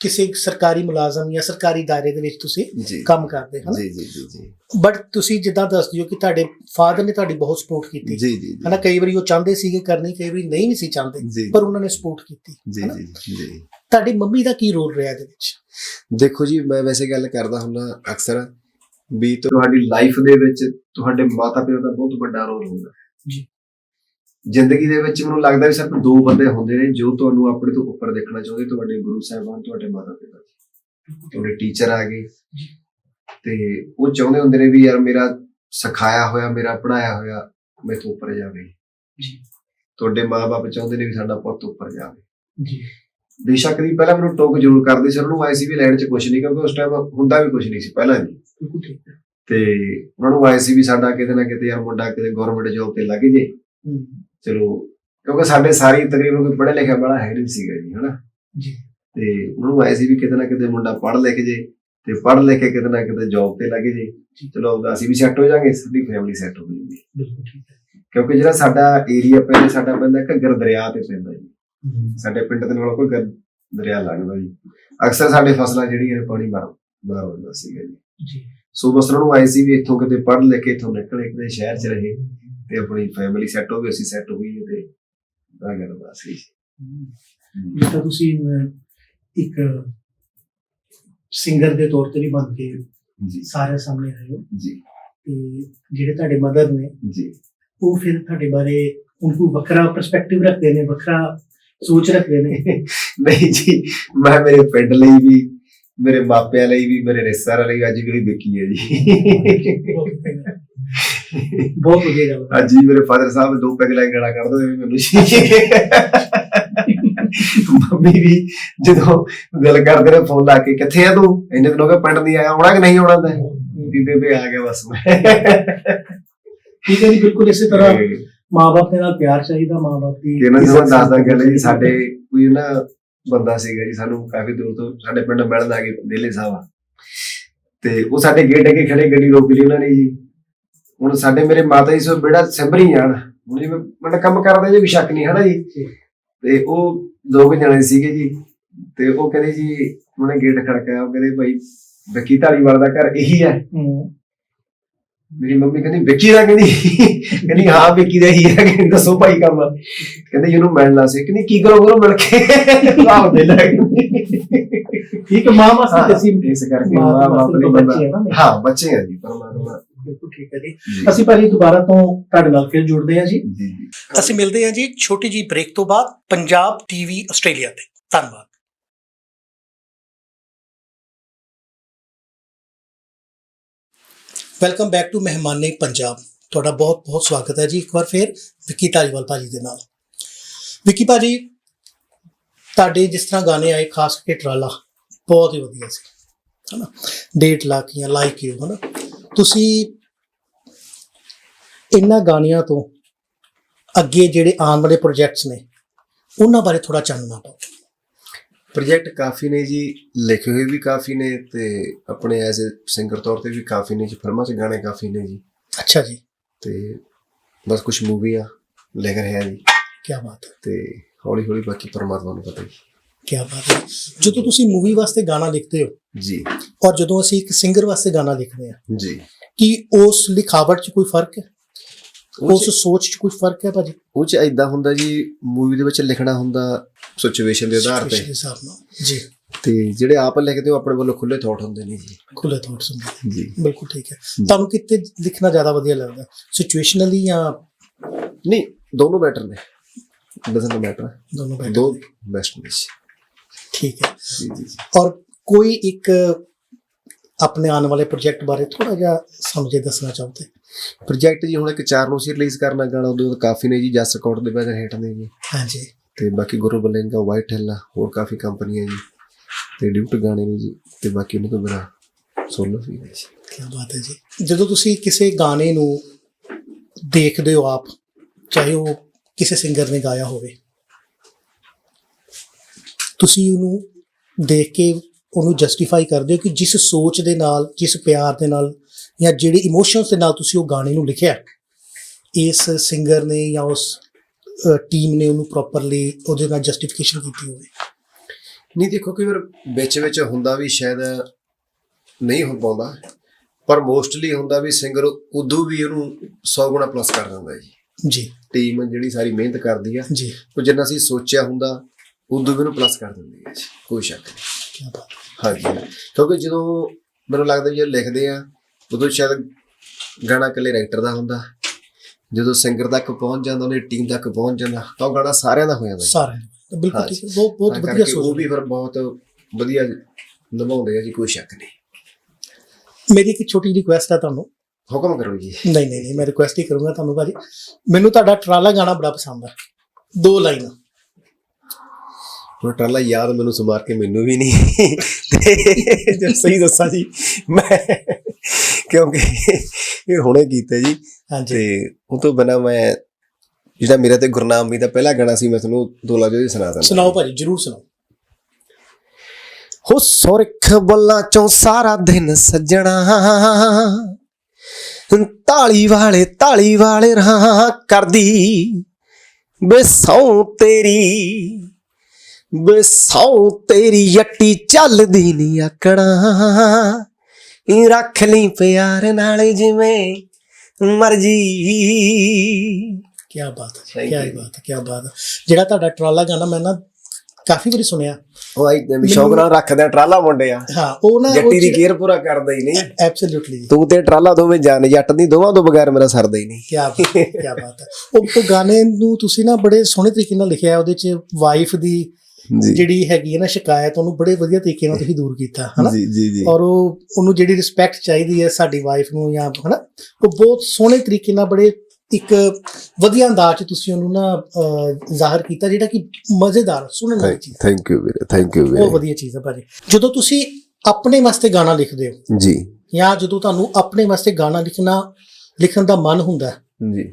ਕਿਸੇ ਸਰਕਾਰੀ ਮੁਲਾਜ਼ਮ ਜਾਂ ਸਰਕਾਰੀ ਦਾਇਰੇ ਦੇ ਵਿੱਚ ਤੁਸੀਂ ਕੰਮ ਕਰਦੇ ਹਨਾ? ਜੀ ਜੀ ਜੀ ਜੀ। ਬਟ ਤੁਸੀਂ ਜਿੱਦਾਂ ਦੱਸਦੇ ਹੋ ਕਿ ਤੁਹਾਡੇ ਫਾਦਰ ਨੇ ਤੁਹਾਡੀ ਬਹੁਤ ਸਪੋਰਟ ਕੀਤੀ। ਜੀ ਜੀ ਹਨਾ ਕਈ ਵਾਰੀ ਉਹ ਚਾਹੁੰਦੇ ਸੀਗੇ ਕਰਨੀ ਕਈ ਵਾਰੀ ਨਹੀਂ ਵੀ ਸੀ ਚਾਹੁੰਦੇ ਪਰ ਉਹਨਾਂ ਨੇ ਸਪੋਰਟ ਕੀਤੀ ਜੀ? ਜੀ ਜੀ। ਤੁਹਾਡੀ ਮੰਮੀ ਦਾ ਕੀ ਰੋਲ ਰਿਹਾ ਇਹਦੇ ਵਿੱਚ? ਦੇਖੋ ਜੀ ਮੈਂ ਵੈਸੇ ਗੱਲ ਕਰਦਾ ਹੁੰਦਾ ਅਕਸਰ ਵੀ ਤੁਹਾਡੀ ਲਾਈਫ ਦੇ ਵਿੱਚ ਤੁਹਾਡੇ ਮਾਤਾ ਪਿਤਾ ਦਾ ਬਹੁਤ ਵੱਡਾ ਰੋਲ ਹੁੰਦਾ। ਜੀ। ਜ਼ਿੰਦਗੀ ਦੇ ਵਿੱਚ ਮੈਨੂੰ ਲੱਗਦਾ ਵੀ ਸਿਰਫ ਦੋ ਬੰਦੇ ਹੁੰਦੇ ਨੇ ਜੋ ਤੁਹਾਨੂੰ ਆਪਣੇ ਤੋਂ ਉੱਪਰ ਦੇਖਣਾ ਚਾਹੁੰਦੇ ਤੁਹਾਡੇ ਗੁਰੂ ਸਾਹਿਬਾਨ ਤੁਹਾਡੇ ਮਾਤਾ ਪਿਤਾ ਤੁਹਾਡੇ ਟੀਚਰ ਆ ਗਏ। ਤੇ ਉਹ ਚਾਹੁੰਦੇ ਹੁੰਦੇ ਨੇ ਵੀ ਯਾਰ ਮੇਰਾ ਸਿਖਾਇਆ ਹੋਇਆ ਮੇਰਾ ਪੜਾਇਆ ਹੋਇਆ ਮੈਥੋਂ ਉੱਪਰ ਜਾਵੇ। ਜੀ। ਤੁਹਾਡੇ ਮਾਪੇ ਚਾਹੁੰਦੇ ਨੇ ਵੀ ਸਾਡਾ ਪੁੱਤ ਉੱਪਰ ਜਾਵੇ। ਜੀ। ਬੇਸ਼ੱਕ ਦੀ ਪਹਿਲਾਂ ਮੈਨੂੰ ਟੋਕ ਜ਼ਰੂਰ ਕਰਦੇ ਸੀ ਉਹਨਾਂ ਨੂੰ ਆਏ ਸੀ ਵੀ ਲੈਣ 'ਚ ਕੁਝ ਨਹੀਂ ਕਿਉਂਕਿ ਉਸ ਟਾਈਮ ਹੁੰਦਾ ਵੀ ਕੁਝ ਨਹੀਂ ਸੀ ਪਹਿਲਾਂ ਨਹੀਂ। ਤੇ ਉਹਨਾਂ ਨੂੰ ਆਏ ਸੀ ਵੀ ਸਾਡਾ ਕਿਤੇ ਨਾ ਕਿਤੇ ਯਾਰ ਮੁੰਡਾ ਕਿਤੇ ਗਵਰਨਮੈਂਟ ਜੋਬ ਤੇ ਲੱਗ ਜੇ। ਚਲੋ ਕਿਉਂਕਿ ਸਾਡੇ ਸਾਰੀ ਤਕਰੀਬਨ ਕੋਈ ਪੜ੍ਹਿਆ ਲਿਖਿਆ ਬੜਾ ਹੈ ਨਹੀਂ ਸੀਗਾ ਜੀ ਹਨਾ? ਜੀ। ਤੇ ਉਹਨਾਂ ਨੂੰ ਆਏ ਸੀ ਵੀ ਕਿਤੇ ਨਾ ਕਿਤੇ ਮੁੰਡਾ ਪੜ੍ਹ ਲਿਖ ਜੇ ਤੇ ਪੜ੍ਹ ਲਿਖ ਕੇ ਕਿਤੇ ਨਾ ਕਿਤੇ ਜੌਬ ਤੇ ਲੱਗ ਜੇ। ਚਲੋ ਅਸੀਂ ਵੀ ਸੈੱਟ ਹੋ ਜਾਾਂਗੇ ਸਾਡੀ ਫੈਮਿਲੀ ਸੈੱਟ ਹੋ ਜਾਊਗੀ ਬਿਲਕੁਲ ਠੀਕ ਹੈ। ਕਿਉਂਕਿ ਜਿਹੜਾ ਸਾਡਾ ਏਰੀਆ ਪੈਂਦਾ ਸਾਡਾ ਪੈਂਦਾ ਘੱਗਰ ਦਰਿਆ ਤੇ ਪੈਂਦਾ ਜੀ। ਸਾਡੇ ਪਿੰਡ ਦੇ ਨਾਲ ਕੋਈ ਦਰਿਆ ਲੱਗਦਾ ਜੀ। ਅਕਸਰ ਸਾਡੇ ਫਸਲਾਂ ਜਿਹੜੀਆਂ ਨੇ ਪਾਣੀ ਮਾਰ ਮਾਰ ਹੁੰਦਾ ਸੀਗਾ ਜੀ। ਜੀ। ਸੋ ਬਸ ਉਹਨਾਂ ਨੂੰ ਆਏ ਸੀ ਵੀ ਇੱਥੋਂ ਕਿਤੇ ਪੜ੍ਹ ਲੈ ਕੇ ਇੱਥੋਂ ਨਿਕਲੇ ਕਿਤੇ ਸ਼ਹਿਰ 'ਚ ਰਹੇ। ਤੇ ਆਪਣੀ ਫੈਮਿਲੀ ਸੈੱਟ ਹੋ ਗਈ ਅਸੀਂ ਸੈੱਟ ਹੋਈ ਤੇ ਦਾ ਗੱਲ ਬਸ ਸੀ ਹਮ, ਜਿੱਦਾਂ ਤੁਸੀਂ ਇੱਕ ਸਿੰਗਰ ਦੇ ਤੌਰ ਤੇ ਵੀ ਬਣ ਕੇ ਜੀ। ਸਾਰਿਆਂ ਸਾਹਮਣੇ ਆਏ ਹੋ। ਜੀ। ਤੇ ਜਿਹੜੇ ਤੁਹਾਡੇ ਮਦਰ ਨੇ ਜੀ। ਉਹ ਫਿਰ ਤੁਹਾਡੇ ਬਾਰੇ ਉनको ਵੱਖਰਾ ਪਰਸਪੈਕਟਿਵ ਰੱਖਦੇ ਨੇ ਵੱਖਰਾ ਸੋਚ ਰੱਖਦੇ ਨੇ? ਨਹੀਂ ਜੀ ਮੈਂ ਮੇਰੇ ਪਿੰਡ ਲਈ ਵੀ ਮੇਰੇ ਮਾਪਿਆਂ ਲਈ ਵੀ ਮੇਰੇ ਰਿਸ਼ਤੇਦਾਰਾਂ ਲਈ ਅੱਜ ਵੀ ਉਹੀ ਬੇਕੀ ਹੈ ਜੀ। ਬਹੁਤ ਵਧੀਆ ਗੱਲ ਹੈ। ਅੱਜ ਹੀ ਮੇਰੇ ਫਾਦਰ ਸਾਹਿਬ ਦੋ ਪੈਗ ਲੈ ਕੇ ਗਾਣਾ ਕੱਢਦੇ ਨੇ ਮੈਨੂੰ ਮੰਮੀ ਵੀ ਜਦੋਂ ਦਿਲ ਕਰਦੇ ਨੇ ਫੋਨ ਲਾ ਕੇ ਕਿੱਥੇ ਆ ਤੂੰ? ਇੰਨੇ ਦਿਨ ਹੋ ਗਏ ਪਿੰਡ ਨਹੀਂ ਆਇਆ ਆਉਣਾ ਕਿ ਨਹੀਂ ਆਉਣਾ ਤੈਂ? ਵੀ ਬੇਬੇ ਆ ਗਿਆ ਬਸ ਮੈਂ। ਠੀਕ ਹੈ ਜੀ ਬਿਲਕੁਲ ਇਸੇ ਤਰ੍ਹਾਂ ਮਾਪੇ ਦੇ ਨਾਲ ਪਿਆਰ ਚਾਹੀਦਾ ਮਾਪੇ ਦੀ ਕਿਹਨਾਂ ਨੂੰ ਦੱਸਦਾ ਗੱਲ ਜੀ ਸਾਡੇ ਕੋਈ ਨਾ ਬੰਦਾ ਸੀਗਾ ਜੀ ਸਾਨੂੰ ਕਾਫੀ ਦੂਰ ਤੋਂ ਸਾਡੇ ਪਿੰਡ ਮਿਲਣ ਆ ਗਏ ਡੇਲੇ ਸਾਹਿਬ ਤੇ ਉਹ ਸਾਡੇ ਗੇਟ ਅੱਗੇ ਖੜੇ ਗੱਡੀ ਰੋਕ ਲਈ ਉਹਨਾਂ ਨੇ ਜੀ। ਹੁਣ ਸਾਡੇ ਮੇਰੇ ਮਾਤਾ ਜੀ ਸੋ ਬੇੜਾ ਸਿੰਬਰੀ ਜਾਣ। ਹੁਣ ਜਿਵੇਂ ਮੈਂ ਕੰਮ ਕਰਦਾ ਜੀ ਵੀ ਸ਼ੱਕ ਨਹੀਂ ਹਨਾ ਜੀ? ਤੇ ਉਹ ਦੋ ਕੁ ਜਣੇ ਸੀਗੇ ਜੀ ਤੇ ਉਹ ਕਹਿੰਦੇ ਜੀ ਉਹਨੇ ਗੇਟ ਖੜਕਾਇਆ ਉਹ ਕਹਿੰਦੇ ਭਾਈ ਵਿੱਕੀ ਢਾਲੀਵਾਲ ਦਾ ਘਰ ਇਹੀ ਹੈ। ਮੇਰੀ ਮੰਮੀ ਕਹਿੰਦੀ ਵਿੱਕੀ ਦਾ? ਕਹਿੰਦੀ ਕਹਿੰਦੀ ਹਾਂ ਵਿੱਕੀ ਦਾ ਹੀ ਹੈ। ਕਹਿੰਦੀ ਦੱਸੋ ਭਾਈ ਕੰਮ। ਕਹਿੰਦੇ ਇਹਨੂੰ ਮਿਲਣਾ ਸੀ ਕਹਿੰਦੀ ਕੀ ਕਰੋ ਕਰੋ ਮਿਲ ਕੇ? ਆਪ ਦੇ ਲੈ ਠੀਕ ਮਾਂ ਵਾਸਤੇ ਅਸੀਂ ਇਸ ਕਰਕੇ ਮਾਂ ਬਾਪ ਨਾ। ਹਾਂ ਬੱਚੇ ਆ ਜੀ ਪਰਮਾਤਮਾ। ਬਿਲਕੁਲ ਠੀਕ ਹੈ ਜੀ। ਅਸੀਂ ਭਾਜੀ ਦੁਬਾਰਾ ਤੋਂ ਤੁਹਾਡੇ ਨਾਲ ਫਿਰ ਜੁੜਦੇ ਹਾਂ ਜੀ। ਅਸੀਂ ਮਿਲਦੇ ਹਾਂ ਜੀ ਛੋਟੀ ਜੀ ਬ੍ਰੇਕ ਤੋਂ ਬਾਅਦ ਪੰਜਾਬ ਟੀਵੀ ਆਸਟ੍ਰੇਲੀਆ ਤੇ। ਧੰਨਵਾਦ। ਵੈਲਕਮ ਬੈਕ ਟੂ ਮਹਿਮਾਨੇ ਪੰਜਾਬ ਤੁਹਾਡਾ ਬਹੁਤ ਬਹੁਤ ਸਵਾਗਤ ਹੈ ਜੀ ਇੱਕ ਵਾਰ ਫਿਰ ਵਿੱਕੀ ਧਾਲੀਵਾਲ ਭਾਜੀ ਦੇ ਨਾਲ। ਵਿੱਕੀ ਭਾਜੀ ਤੁਹਾਡੇ ਜਿਸ ਤਰ੍ਹਾਂ ਗਾਣੇ ਆਏ ਖਾਸ ਕਰਕੇ ਟਰਾਲਾ ਬਹੁਤ ਹੀ ਵਧੀਆ ਸੀ। ਹਨਾ? ਡੇਟ ਲਾਕੀਆਂ ਲਾਈਕ ਯੂ ਹਨਾ? ਤੁਸੀਂ ਇਹਨਾਂ ਗਾਣਿਆਂ ਤੋਂ ਅੱਗੇ ਜਿਹੜੇ ਆਉਣ ਵਾਲੇ ਪ੍ਰੋਜੈਕਟਸ ਨੇ ਉਹਨਾਂ ਬਾਰੇ ਥੋੜਾ ਚਾਨਣਾ ਪਾਓ ਪ੍ਰੋਜੈਕਟ ਕਾਫੀ ਨੇ ਜੀ ਲਿਖੇ ਹੋਏ ਵੀ ਕਾਫੀ ਨੇ ਤੇ ਆਪਣੇ ਐਜ਼ ਅ ਸਿੰਗਰ ਤੌਰ ਤੇ ਵੀ ਕਾਫੀ ਨੇ ਜੀ ਫਿਲਮਾਂ 'ਚ ਗਾਣੇ ਕਾਫੀ ਨੇ ਜੀ। ਅੱਛਾ ਜੀ। ਤੇ ਬਸ ਕੁਝ ਮੂਵੀਆਂ ਲਿਖ ਰਿਹਾ ਜੀ। ਕੀ ਬਾਤ ਹੈ। ਤੇ ਹੌਲੀ ਹੌਲੀ ਬਾਕੀ ਪਰਮਾਤਮਾ ਨੂੰ ਪਤਾ ਜੀ ਕੀ ਬਾਤ ਹੈ। ਜਦੋਂ ਤੁਸੀਂ ਮੂਵੀ ਵਾਸਤੇ ਗਾਣਾ ਲਿਖਦੇ ਹੋ ਜੀ। ਔਰ ਜਦੋਂ ਅਸੀਂ ਇੱਕ ਸਿੰਗਰ ਵਾਸਤੇ ਗਾਣਾ ਲਿਖਦੇ ਹਾਂ ਜੀ। ਕੀ ਉਸ ਲਿਖਾਵਟ 'ਚ ਕੋਈ ਫ਼ਰਕ ਹੈ? ਉਸ ਸੋਚ 'ਚ ਕੋਈ ਫ਼ਰਕ ਹੈ ਭਾਜੀ? ਉਹ ਚ ਐਦਾਂ ਹੁੰਦਾ ਜੀ ਮੂਵੀ ਦੇ ਵਿੱਚ ਲਿਖਣਾ ਹੁੰਦਾ ਸਿਚੁਏਸ਼ਨ ਦੇ ਆਧਾਰ ਤੇ। ਹਿਸਾਬ ਨਾਲ ਜੀ। ਤੇ ਜਿਹੜੇ ਆਪ ਲਿਖਦੇ ਹੋ ਆਪਣੇ ਵੱਲੋਂ ਖੁੱਲੇ ਥਾਟ ਹੁੰਦੇ ਨੇ ਜੀ। ਖੁੱਲੇ ਤੌਰ ਤੇ ਜੀ। ਬਿਲਕੁਲ ਠੀਕ ਹੈ। ਤੁਹਾਨੂੰ ਕਿੱਥੇ ਲਿਖਣਾ ਜ਼ਿਆਦਾ ਵਧੀਆ ਲੱਗਦਾ? ਸਿਚੁਏਸ਼ਨਲੀ ਜਾਂ ਨਹੀਂ ਦੋਨੋਂ ਬੈਟਰ ਨੇ। ਡਸਨਟ ਮੈਟਰ ਦੋਨੋਂ better? ਦੋ ਬੈਸਟ ਨੇ ਜੀ। ਠੀਕ ਹੈ। ਜੀ ਜੀ ਔਰ ਕੋਈ ਇੱਕ ਆਪਣੇ ਆਉਣ ਵਾਲੇ ਪ੍ਰੋਜੈਕਟ ਬਾਰੇ ਥੋੜਾ ਜਿਹਾ ਜੇ ਦੱਸਣਾ ਚਾਹੋਗੇ ਪ੍ਰੋਜੈਕਟ ਜੀ ਹੁਣ ਇੱਕ ਚਾਰ ਨੂੰ ਸੀ ਰਿਲੀਜ਼ ਕਰਨਾ ਗਾਣਾ ਉਹਦੇ ਬਾਅਦ ਕਾਫੀ ਨੇ ਜੀ ਜਸ ਰਿਕਾਰਡ ਦੇ ਬੈਨਰ ਹੇਠ ਨੇ ਜੀ। ਹਾਂਜੀ। ਤੇ ਬਾਕੀ ਗੁਰੂ ਬਲੇਂਗਾ ਵਾਈਟ ਹਿੱਲ ਹੋਰ ਕਾਫੀ ਕੰਪਨੀਆਂ ਜੀ। ਤੇ ਡਿਊਟ ਗਾਣੇ ਨੇ ਜੀ ਤੇ ਬਾਕੀ ਉਹਨਾਂ ਤੋਂ ਬਿਨਾਂ ਸੋਲੋ ਵੀ ਨੇ ਜੀ ਕੀ ਬਾਤ ਹੈ ਜੀ। ਜਦੋਂ ਤੁਸੀਂ ਕਿਸੇ ਗਾਣੇ ਨੂੰ ਦੇਖਦੇ ਹੋ ਆਪ ਚਾਹੇ ਉਹ ਕਿਸੇ ਸਿੰਗਰ ਨੇ ਗਾਇਆ ਹੋਵੇ ਤੁਸੀਂ ਉਹਨੂੰ ਦੇਖ ਕੇ ਉਹਨੂੰ ਜਸਟੀਫਾਈ ਕਰਦੇ ਹੋ ਕਿ ਜਿਸ ਸੋਚ ਦੇ ਨਾਲ ਜਿਸ ਪਿਆਰ ਦੇ ਨਾਲ ਜਾਂ ਜਿਹੜੇ ਇਮੋਸ਼ਨਸ ਦੇ ਨਾਲ ਤੁਸੀਂ ਉਹ ਗਾਣੇ ਨੂੰ ਲਿਖਿਆ ਇਸ ਸਿੰਗਰ ਨੇ ਜਾਂ ਉਸ ਟੀਮ ਨੇ ਉਹਨੂੰ ਪ੍ਰੋਪਰਲੀ ਉਹਦੇ ਨਾਲ ਜਸਟੀਫਿਕੇਸ਼ਨ ਕੀਤੀ ਹੋਵੇ। ਨਹੀਂ ਦੇਖੋ ਕਈ ਵਾਰ ਵਿੱਚ ਵਿੱਚ ਹੁੰਦਾ ਵੀ ਸ਼ਾਇਦ ਨਹੀਂ ਹੋ ਪਾਉਂਦਾ ਪਰ ਮੋਸਟਲੀ ਹੁੰਦਾ ਵੀ ਸਿੰਗਰ ਉਦੋਂ ਵੀ ਉਹਨੂੰ 100 ਗੁਣਾ ਪਲੱਸ ਕਰ ਦਿੰਦਾ ਜੀ। ਜੀ। ਟੀਮ ਜਿਹੜੀ ਸਾਰੀ ਮਿਹਨਤ ਕਰਦੀ ਆ ਜੀ। ਉਹ ਜਿੰਨਾ ਅਸੀਂ ਸੋਚਿਆ ਹੁੰਦਾ ਉਦੋਂ ਵੀ ਉਹਨੂੰ ਪਲੱਸ ਕਰ ਦਿੰਦੀ ਹੈ ਜੀ ਕੋਈ ਸ਼ੱਕ ਨਹੀਂ। ਕੀ ਬਾਤ ਹਾਂਜੀ। ਕਿਉਂਕਿ ਜਦੋਂ ਮੈਨੂੰ ਲੱਗਦਾ ਜੇ ਲਿਖਦੇ ਆ ਉਦੋਂ ਸ਼ਾਇਦ ਗਾਣਾ ਇਕੱਲੇ ਰਾਈਟਰ ਦਾ ਹੁੰਦਾ। ਜਦੋਂ ਸਿੰਗਰ ਤੱਕ ਪਹੁੰਚ ਜਾਂਦਾ ਉਹਨੇ ਟੀਮ ਤੱਕ ਪਹੁੰਚ ਜਾਂਦਾ ਤਾਂ ਉਹ ਗਾਣਾ ਸਾਰਿਆਂ ਦਾ ਹੋ ਜਾਂਦਾ। ਸਾਰਿਆਂ ਨੂੰ। ਬਿਲਕੁਲ। ਠੀਕ ਹੈ ਬਹੁਤ ਵਧੀਆ ਸੋਚ ਉਹ ਵੀ ਫਿਰ ਬਹੁਤ ਵਧੀਆ ਨਿਭਾਉਂਦੇ ਆ ਜੀ ਕੋਈ ਸ਼ੱਕ ਨਹੀਂ। ਮੇਰੀ ਇੱਕ ਛੋਟੀ ਰਿਕੁਐਸਟ ਹੈ ਤੁਹਾਨੂੰ। ਹੁਕਮ ਕਰੋ ਜੀ। ਨਹੀਂ ਨਹੀਂ ਨਹੀਂ ਮੈਂ ਰਿਕੁਐਸਟ ਹੀ ਕਰੂੰਗਾ ਤੁਹਾਨੂੰ ਭਾਜੀ। ਮੈਨੂੰ ਤੁਹਾਡਾ ਟਰਾਲਾ ਗਾਣਾ ਬੜਾ ਪਸੰਦ ਹੈ ਦੋ ਲਾਈਨਾਂ। ਉਹ ਟਰਾਲਾ ਯਾਦ ਮੈਨੂੰ ਸਮਾਰ ਕੇ ਮੈਨੂੰ ਵੀ ਨਹੀਂ। ਜੇ ਸਹੀ ਦੱਸਾਂ ਜੀ ਮੈਂ ਕਿਉਂਕਿ ਇਹ ਹੁਣੇ ਕੀਤਾ ਜੀ। ਹਾਂਜੀ। ਤੇ ਉਹ ਤੋਂ ਬਿਨਾ ਮੈਂ ਜਿਹੜਾ ਮੇਰਾ ਤੇ ਗੁਰਨਾਮ ਵੀ ਦਾ ਪਹਿਲਾ ਗਾਣਾ ਸੀ ਮੈਂ ਤੁਹਾਨੂੰ ਦੋ ਲਫ਼ਜ਼ ਹੀ ਸੁਣਾ ਦਿੰਦਾ। ਸੁਣਾਓ ਭਾਜੀ ਜਰੂਰ ਸੁਣਾਓ। ਹੋ ਸੁਰਖ ਬੱਲਾਂ ਚੋਂ ਸਾਰਾ ਦਿਨ ਸੱਜਣਾ ਤਾਲੀ ਵਾਲੇ ਤਾਲੀ ਵਾਲੇ ਰਾਹ ਕਰਦੀ। ਬੇਸੌ ਤੇਰੀ ਬੇਸੌ ਤੇਰੀ ਯੱਟੀ ਚੱਲਦੀ ਨੀ ਆਕੜਾ ਰੱਖ ਲਈ ਪਿਆਰ ਨਾਲ ਜਿਵੇਂ ਮਰਜ਼ੀ। ਕੀ ਬਾਤ ਹੈ Thank ਕੀ you. ਬਾਤ ਹੈ ਕੀ ਬਾਤ ਹੈ। ਜਿਹੜਾ ਤੁਹਾਡਾ ਟਰਾਲਾ ਗਾਣਾ ਮੈਂ ਨਾ ਕਾਫੀ ਵਾਰੀ ਸੁਣਿਆ। ਉਹ ਆਈ ਤੇ ਸ਼ੌਕ ਨਾਲ ਰੱਖਦੇ ਆ ਟਰਾਲਾ ਮੁੰਡੇ ਆ। ਹਾਂ ਉਹ ਨਾ ਜੱਟੀ ਦੀ ਕੇਅਰ ਪੂਰਾ ਕਰਦਾ ਹੀ ਨਹੀਂ। ਐਬਸੋਲੂਟਲੀ ਤੂੰ ਤੇ ਟਰਾਲਾ ਦੋਵੇਂ ਜਾਨ ਜੱਟ ਦੀ ਦੋਵਾਂ ਤੋਂ ਬਗੈਰ ਮੇਰਾ ਸਰਦਾ ਹੀ ਨਹੀਂ। ਕੀ ਬਾਤ ਹੈ ਕੀ ਬਾਤ ਹੈ। ਉਹ ਉਹ ਗਾਣੇ ਨੂੰ ਤੁਸੀਂ ਨਾ ਬੜੇ ਸੋਹਣੇ ਤਰੀਕੇ ਨਾਲ ਲਿਖਿਆ ਹੈ ਉਹਦੇ ਚ ਵਾਈਫ ਦੀ ਜਿਹੜੀ ਹੈਗੀ ਹੈ ਨਾ ਸ਼ਿਕਾਇਤ ਉਹਨੂੰ ਬੜੇ ਵਧੀਆ ਤਰੀਕੇ ਨਾਲ ਤੁਸੀਂ ਦੂਰ ਕੀਤਾ ਹਨਾ? ਜੀ ਜੀ ਜੀ। ਔਰ ਉਹ ਉਹਨੂੰ ਜਿਹੜੀ ਰਿਸਪੈਕਟ ਚਾਹੀਦੀ ਹੈ ਸਾਡੀ ਵਾਈਫ ਨੂੰ ਜਾਂ ਹਨਾ? ਉਹ ਬਹੁਤ ਸੋਹਣੇ ਤਰੀਕੇ ਨਾਲ ਬੜੇ ਇੱਕ ਵਧੀਆ ਅੰਦਾਜ਼ 'ਚ ਤੁਸੀਂ ਉਹਨੂੰ ਨਾ ਜ਼ਾਹਰ ਕੀਤਾ ਜਿਹੜਾ ਕਿ ਮਜ਼ੇਦਾਰ ਸੁਣਨ ਵਾਲੀ ਚੀਜ਼ ਥੈਂਕ ਯੂ ਵੀਰੇ ਥੈਂਕ ਯੂ ਬਹੁਤ ਵਧੀਆ ਚੀਜ਼ ਹੈ ਭਾਜੀ। ਜਦੋਂ ਤੁਸੀਂ ਆਪਣੇ ਵਾਸਤੇ ਗਾਣਾ ਲਿਖਦੇ ਹੋ ਜੀ। ਜਾਂ ਜਦੋਂ ਤੁਹਾਨੂੰ ਆਪਣੇ ਵਾਸਤੇ ਗਾਣਾ ਲਿਖਣਾ ਲਿਖਣ ਦਾ ਮਨ ਹੁੰਦਾ ਜੀ।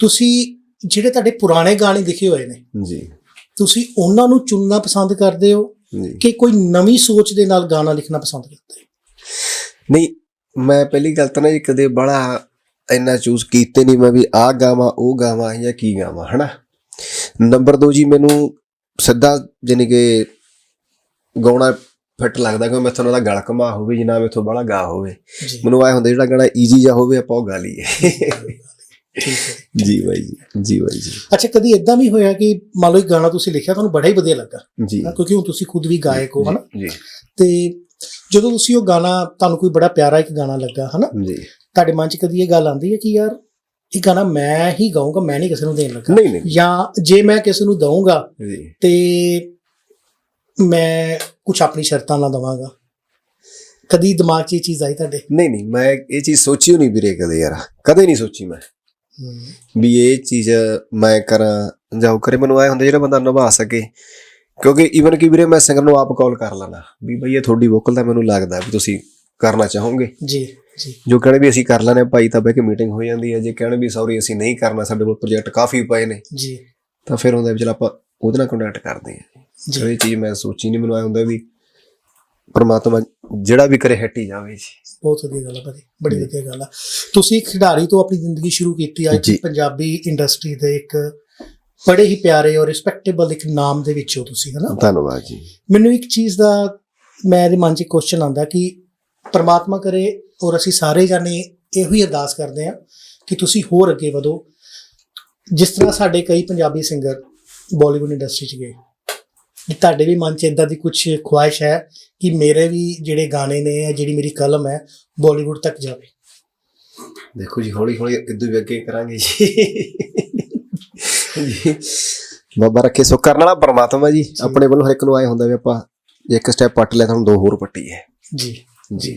ਤੁਸੀਂ ਜਿਹੜੇ ਤੁਹਾਡੇ ਪੁਰਾਣੇ ਗਾਣੇ ਲਿਖੇ ਹੋਏ ਨੇ ਜੀ। ਤੁਸੀਂ ਉਹਨਾਂ ਨੂੰ ਚੁਣਨਾ ਪਸੰਦ ਕਰਦੇ ਹੋ ਕਿ ਕੋਈ ਨਵੀਂ ਸੋਚ ਦੇ ਨਾਲ ਗਾਣਾ ਲਿਖਣਾ ਪਸੰਦ ਕਰਦੇ ਹੋ? ਨਹੀਂ ਮੈਂ ਪਹਿਲੀ ਗੱਲ ਤਾਂ ਨਾ ਜੀ ਕਦੇ ਬੜਾ ਇੰਨਾ ਚੂਜ਼ ਕੀਤੇ ਨਹੀਂ ਮੈਂ ਵੀ ਆਹ ਗਾਵਾਂ ਉਹ ਗਾਵਾਂ ਜਾਂ ਕੀ ਗਾਵਾਂ ਹਨਾ? ਨੰਬਰ 2 ਜੀ ਮੈਨੂੰ ਸਿੱਧਾ ਜਾਣੀ ਕਿ ਗਾਉਣਾ ਫਿੱਟ ਲੱਗਦਾ ਕਿ ਮੈਥੋਂ ਉਹਦਾ ਗਲ ਘਮਾ ਹੋਵੇ ਜਿਨਾ ਮੈਥੋਂ ਬੜਾ ਗਾ ਹੋਵੇ। ਮੈਨੂੰ ਆਏ ਹੁੰਦਾ ਜਿਹੜਾ ਗਾਣਾ ਈਜੀ ਜਾ ਹੋਵੇ ਆਪਾਂ ਉਹ ਗਾ ਲਈਏ। ਜੀ ਬਾਈ ਜੀ ਜੀ ਬਾਈ ਜੀ। ਅੱਛਾ ਕਦੀ ਇਦਾਂ ਵੀ ਹੋਇਆ ਕਿ ਮੰਨ ਲਓ ਇੱਕ ਗਾਣਾ ਤੁਸੀਂ ਲਿਖਿਆ ਤੁਹਾਨੂੰ ਬੜਾ ਹੀ ਵਧੀਆ ਲੱਗਾ? ਜੀ। ਕਿਉਂਕਿ ਹੁਣ ਤੁਸੀਂ ਖੁਦ ਵੀ ਗਾਇਕ ਹੋ ਹਨਾ? ਜੀ। ਤੇ ਜਦੋਂ ਤੁਸੀਂ ਉਹ ਗਾਣਾ ਤੁਹਾਨੂੰ ਕੋਈ ਬੜਾ ਪਿਆਰਾ ਇੱਕ ਗਾਣਾ ਲੱਗਾ ਹਨਾ? ਜੀ। ਤੁਹਾਡੇ ਮਨ 'ਚ ਕਦੀ ਇਹ ਗੱਲ ਆਉਂਦੀ ਹੈ ਕਿ ਯਾਰ ਇਹ ਗਾਣਾ ਮੈਂ ਹੀ ਗਾਉਂਗਾ ਮੈਂ ਨਹੀਂ ਕਿਸੇ ਨੂੰ ਦੇਣ ਲੱਗਾ? ਨਹੀਂ ਨਹੀਂ। ਜਾਂ ਜੇ ਮੈਂ ਕਿਸੇ ਨੂੰ ਦਊਂਗਾ ਜੀ। ਤੇ ਮੈਂ ਕੁਝ ਆਪਣੀ ਸ਼ਰਤਾਂ ਨਾਲ ਦਵਾਂਗਾ? ਕਦੀ ਦਿਮਾਗ 'ਚ ਇਹ ਚੀਜ਼ ਆਈ ਤੁਹਾਡੇ? ਨਹੀਂ ਨਹੀਂ ਮੈਂ ਇਹ ਚੀਜ਼ ਸੋਚੀ ਨਹੀਂ ਵੀਰੇ ਕਦੇ ਯਾਰ। ਕਦੇ ਨਹੀਂ ਸੋਚੀ ਮੈਂ। ਵੀ ਇਹ ਚੀਜ਼ ਮੈਂ ਕਰਾਂ ਜਾਓ ਕਰੇ ਮੈਨੂੰ ਆਏ ਹੁੰਦਾ ਜਿਹੜਾ ਬੰਦਾ ਨਿਭਾ ਸਕੇ। ਕਿਉਂਕਿ ਈਵਨ ਕਿ ਵੀਰੇ ਮੈਂ ਸਿੰਗਰ ਨੂੰ ਆਪ ਕਾਲ ਕਰ ਲੈਣਾ ਵੀ ਬਈ ਇਹ ਤੁਹਾਡੀ ਵੋਕਲ ਦਾ ਮੈਨੂੰ ਲੱਗਦਾ ਵੀ ਤੁਸੀਂ ਕਰਨਾ ਚਾਹੋਗੇ। ਜੀ ਜੀ। ਜੋ ਕਹਿਣ ਵੀ ਅਸੀਂ ਕਰ ਲੈਣੇ ਭਾਈ ਤਾਂ ਬਹਿ ਕੇ ਮੀਟਿੰਗ ਹੋ ਜਾਂਦੀ ਹੈ। ਜੇ ਕਹਿਣ ਵੀ ਸੌਰੀ ਅਸੀਂ ਨਹੀਂ ਕਰਨਾ ਸਾਡੇ ਕੋਲ ਪ੍ਰੋਜੈਕਟ ਕਾਫੀ ਪਏ ਨੇ। ਜੀ। ਤਾਂ ਫਿਰ ਹੁੰਦਾ ਵੀ ਚਲ ਆਪਾਂ ਉਹਦੇ ਨਾਲ ਕੰਟੈਕਟ ਕਰਦੇ ਹਾਂ। ਜੀ। ਜਿਹੜੀ ਚੀਜ਼ ਮੈਂ ਸੋਚੀ ਨਹੀਂ ਮੈਨੂੰ ਆਇਆ ਹੁੰਦਾ ਵੀ ਪਰਮਾਤਮਾ ਜਿਹੜਾ ਵੀ ਕਰੇ ਹਿੱਟ ਜਾਵੇ ਜੀ। ਬਹੁਤ ਵਧੀਆ ਗੱਲ ਹੈ ਭਾਜੀ ਬੜੀ ਵਧੀਆ ਗੱਲ ਆ। ਤੁਸੀਂ ਖਿਡਾਰੀ ਤੋਂ ਆਪਣੀ ਜ਼ਿੰਦਗੀ ਸ਼ੁਰੂ ਕੀਤੀ ਅੱਜ ਜੀ। ਪੰਜਾਬੀ ਇੰਡਸਟਰੀ ਦੇ ਇੱਕ ਬੜੇ ਹੀ ਪਿਆਰੇ ਔਰ ਰਿਸਪੈਕਟੇਬਲ ਇੱਕ ਨਾਮ ਦੇ ਵਿੱਚੋਂ ਤੁਸੀਂ ਹਨਾ? ਧੰਨਵਾਦ ਜੀ। ਮੈਨੂੰ ਇੱਕ ਚੀਜ਼ ਦਾ ਮੈਂ ਦੇ ਮਨ 'ਚ ਕੁਐਸਚਨ ਆਉਂਦਾ ਕਿ ਪ੍ਰਮਾਤਮਾ ਕਰੇ ਔਰ ਅਸੀਂ ਸਾਰੇ ਜਾਣੇ ਇਹੋ ਹੀ ਅਰਦਾਸ ਕਰਦੇ ਹਾਂ ਕਿ ਤੁਸੀਂ ਹੋਰ ਅੱਗੇ ਵਧੋ। ਜਿਸ ਤਰ੍ਹਾਂ ਸਾਡੇ ਕਈ ਪੰਜਾਬੀ ਸਿੰਗਰ ਬਾਲੀਵੁੱਡ ਇੰਡਸਟਰੀ 'ਚ ਗਏ ਤੁਹਾਡੇ ਵੀ ਮਨ 'ਚ ਇਦਾਂ ਦੀ ਕੁਝ ਖੁਆਇਸ਼ ਹੈ ਕਿ ਮੇਰੇ ਵੀ ਜਿਹੜੇ ਗਾਣੇ ਨੇ ਜਾਂ ਜਿਹੜੀ ਮੇਰੀ ਕਲਮ ਹੈ ਬਾਲੀਵੁੱਡ ਤੱਕ ਜਾਵੇ? ਦੇਖੋ ਜੀ ਹੌਲੀ ਹੌਲੀ ਇਦੋਂ ਵੀ ਅੱਗੇ ਕਰਾਂਗੇ ਜੀ। ਬਾਬਾ ਰੱਖੇ ਸੋ ਕਰਨ ਵਾਲਾ ਪਰਮਾਤਮਾ ਜੀ ਆਪਣੇ ਵੱਲੋਂ ਹਰ ਇੱਕ ਨੂੰ ਆਏ ਹੁੰਦਾ ਵੀ ਆਪਾਂ ਇੱਕ ਸਟੈਪ ਪੱਟ ਲਿਆ ਤੁਹਾਨੂੰ ਦੋ ਹੋਰ ਪੱਟੀ ਹੈ। ਜੀ। ਜੀ।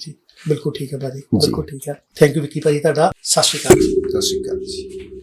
ਜੀ ਬਿਲਕੁਲ ਠੀਕ ਹੈ ਭਾਜੀ ਬਿਲਕੁਲ ਠੀਕ ਹੈ। ਥੈਂਕ ਯੂ ਵਿੱਕੀ ਭਾਜੀ ਤੁਹਾਡਾ। ਸਤਿ ਸ਼੍ਰੀ ਅਕਾਲ ਸਤਿ ਸ਼੍ਰੀ ਅਕਾਲ ਜੀ।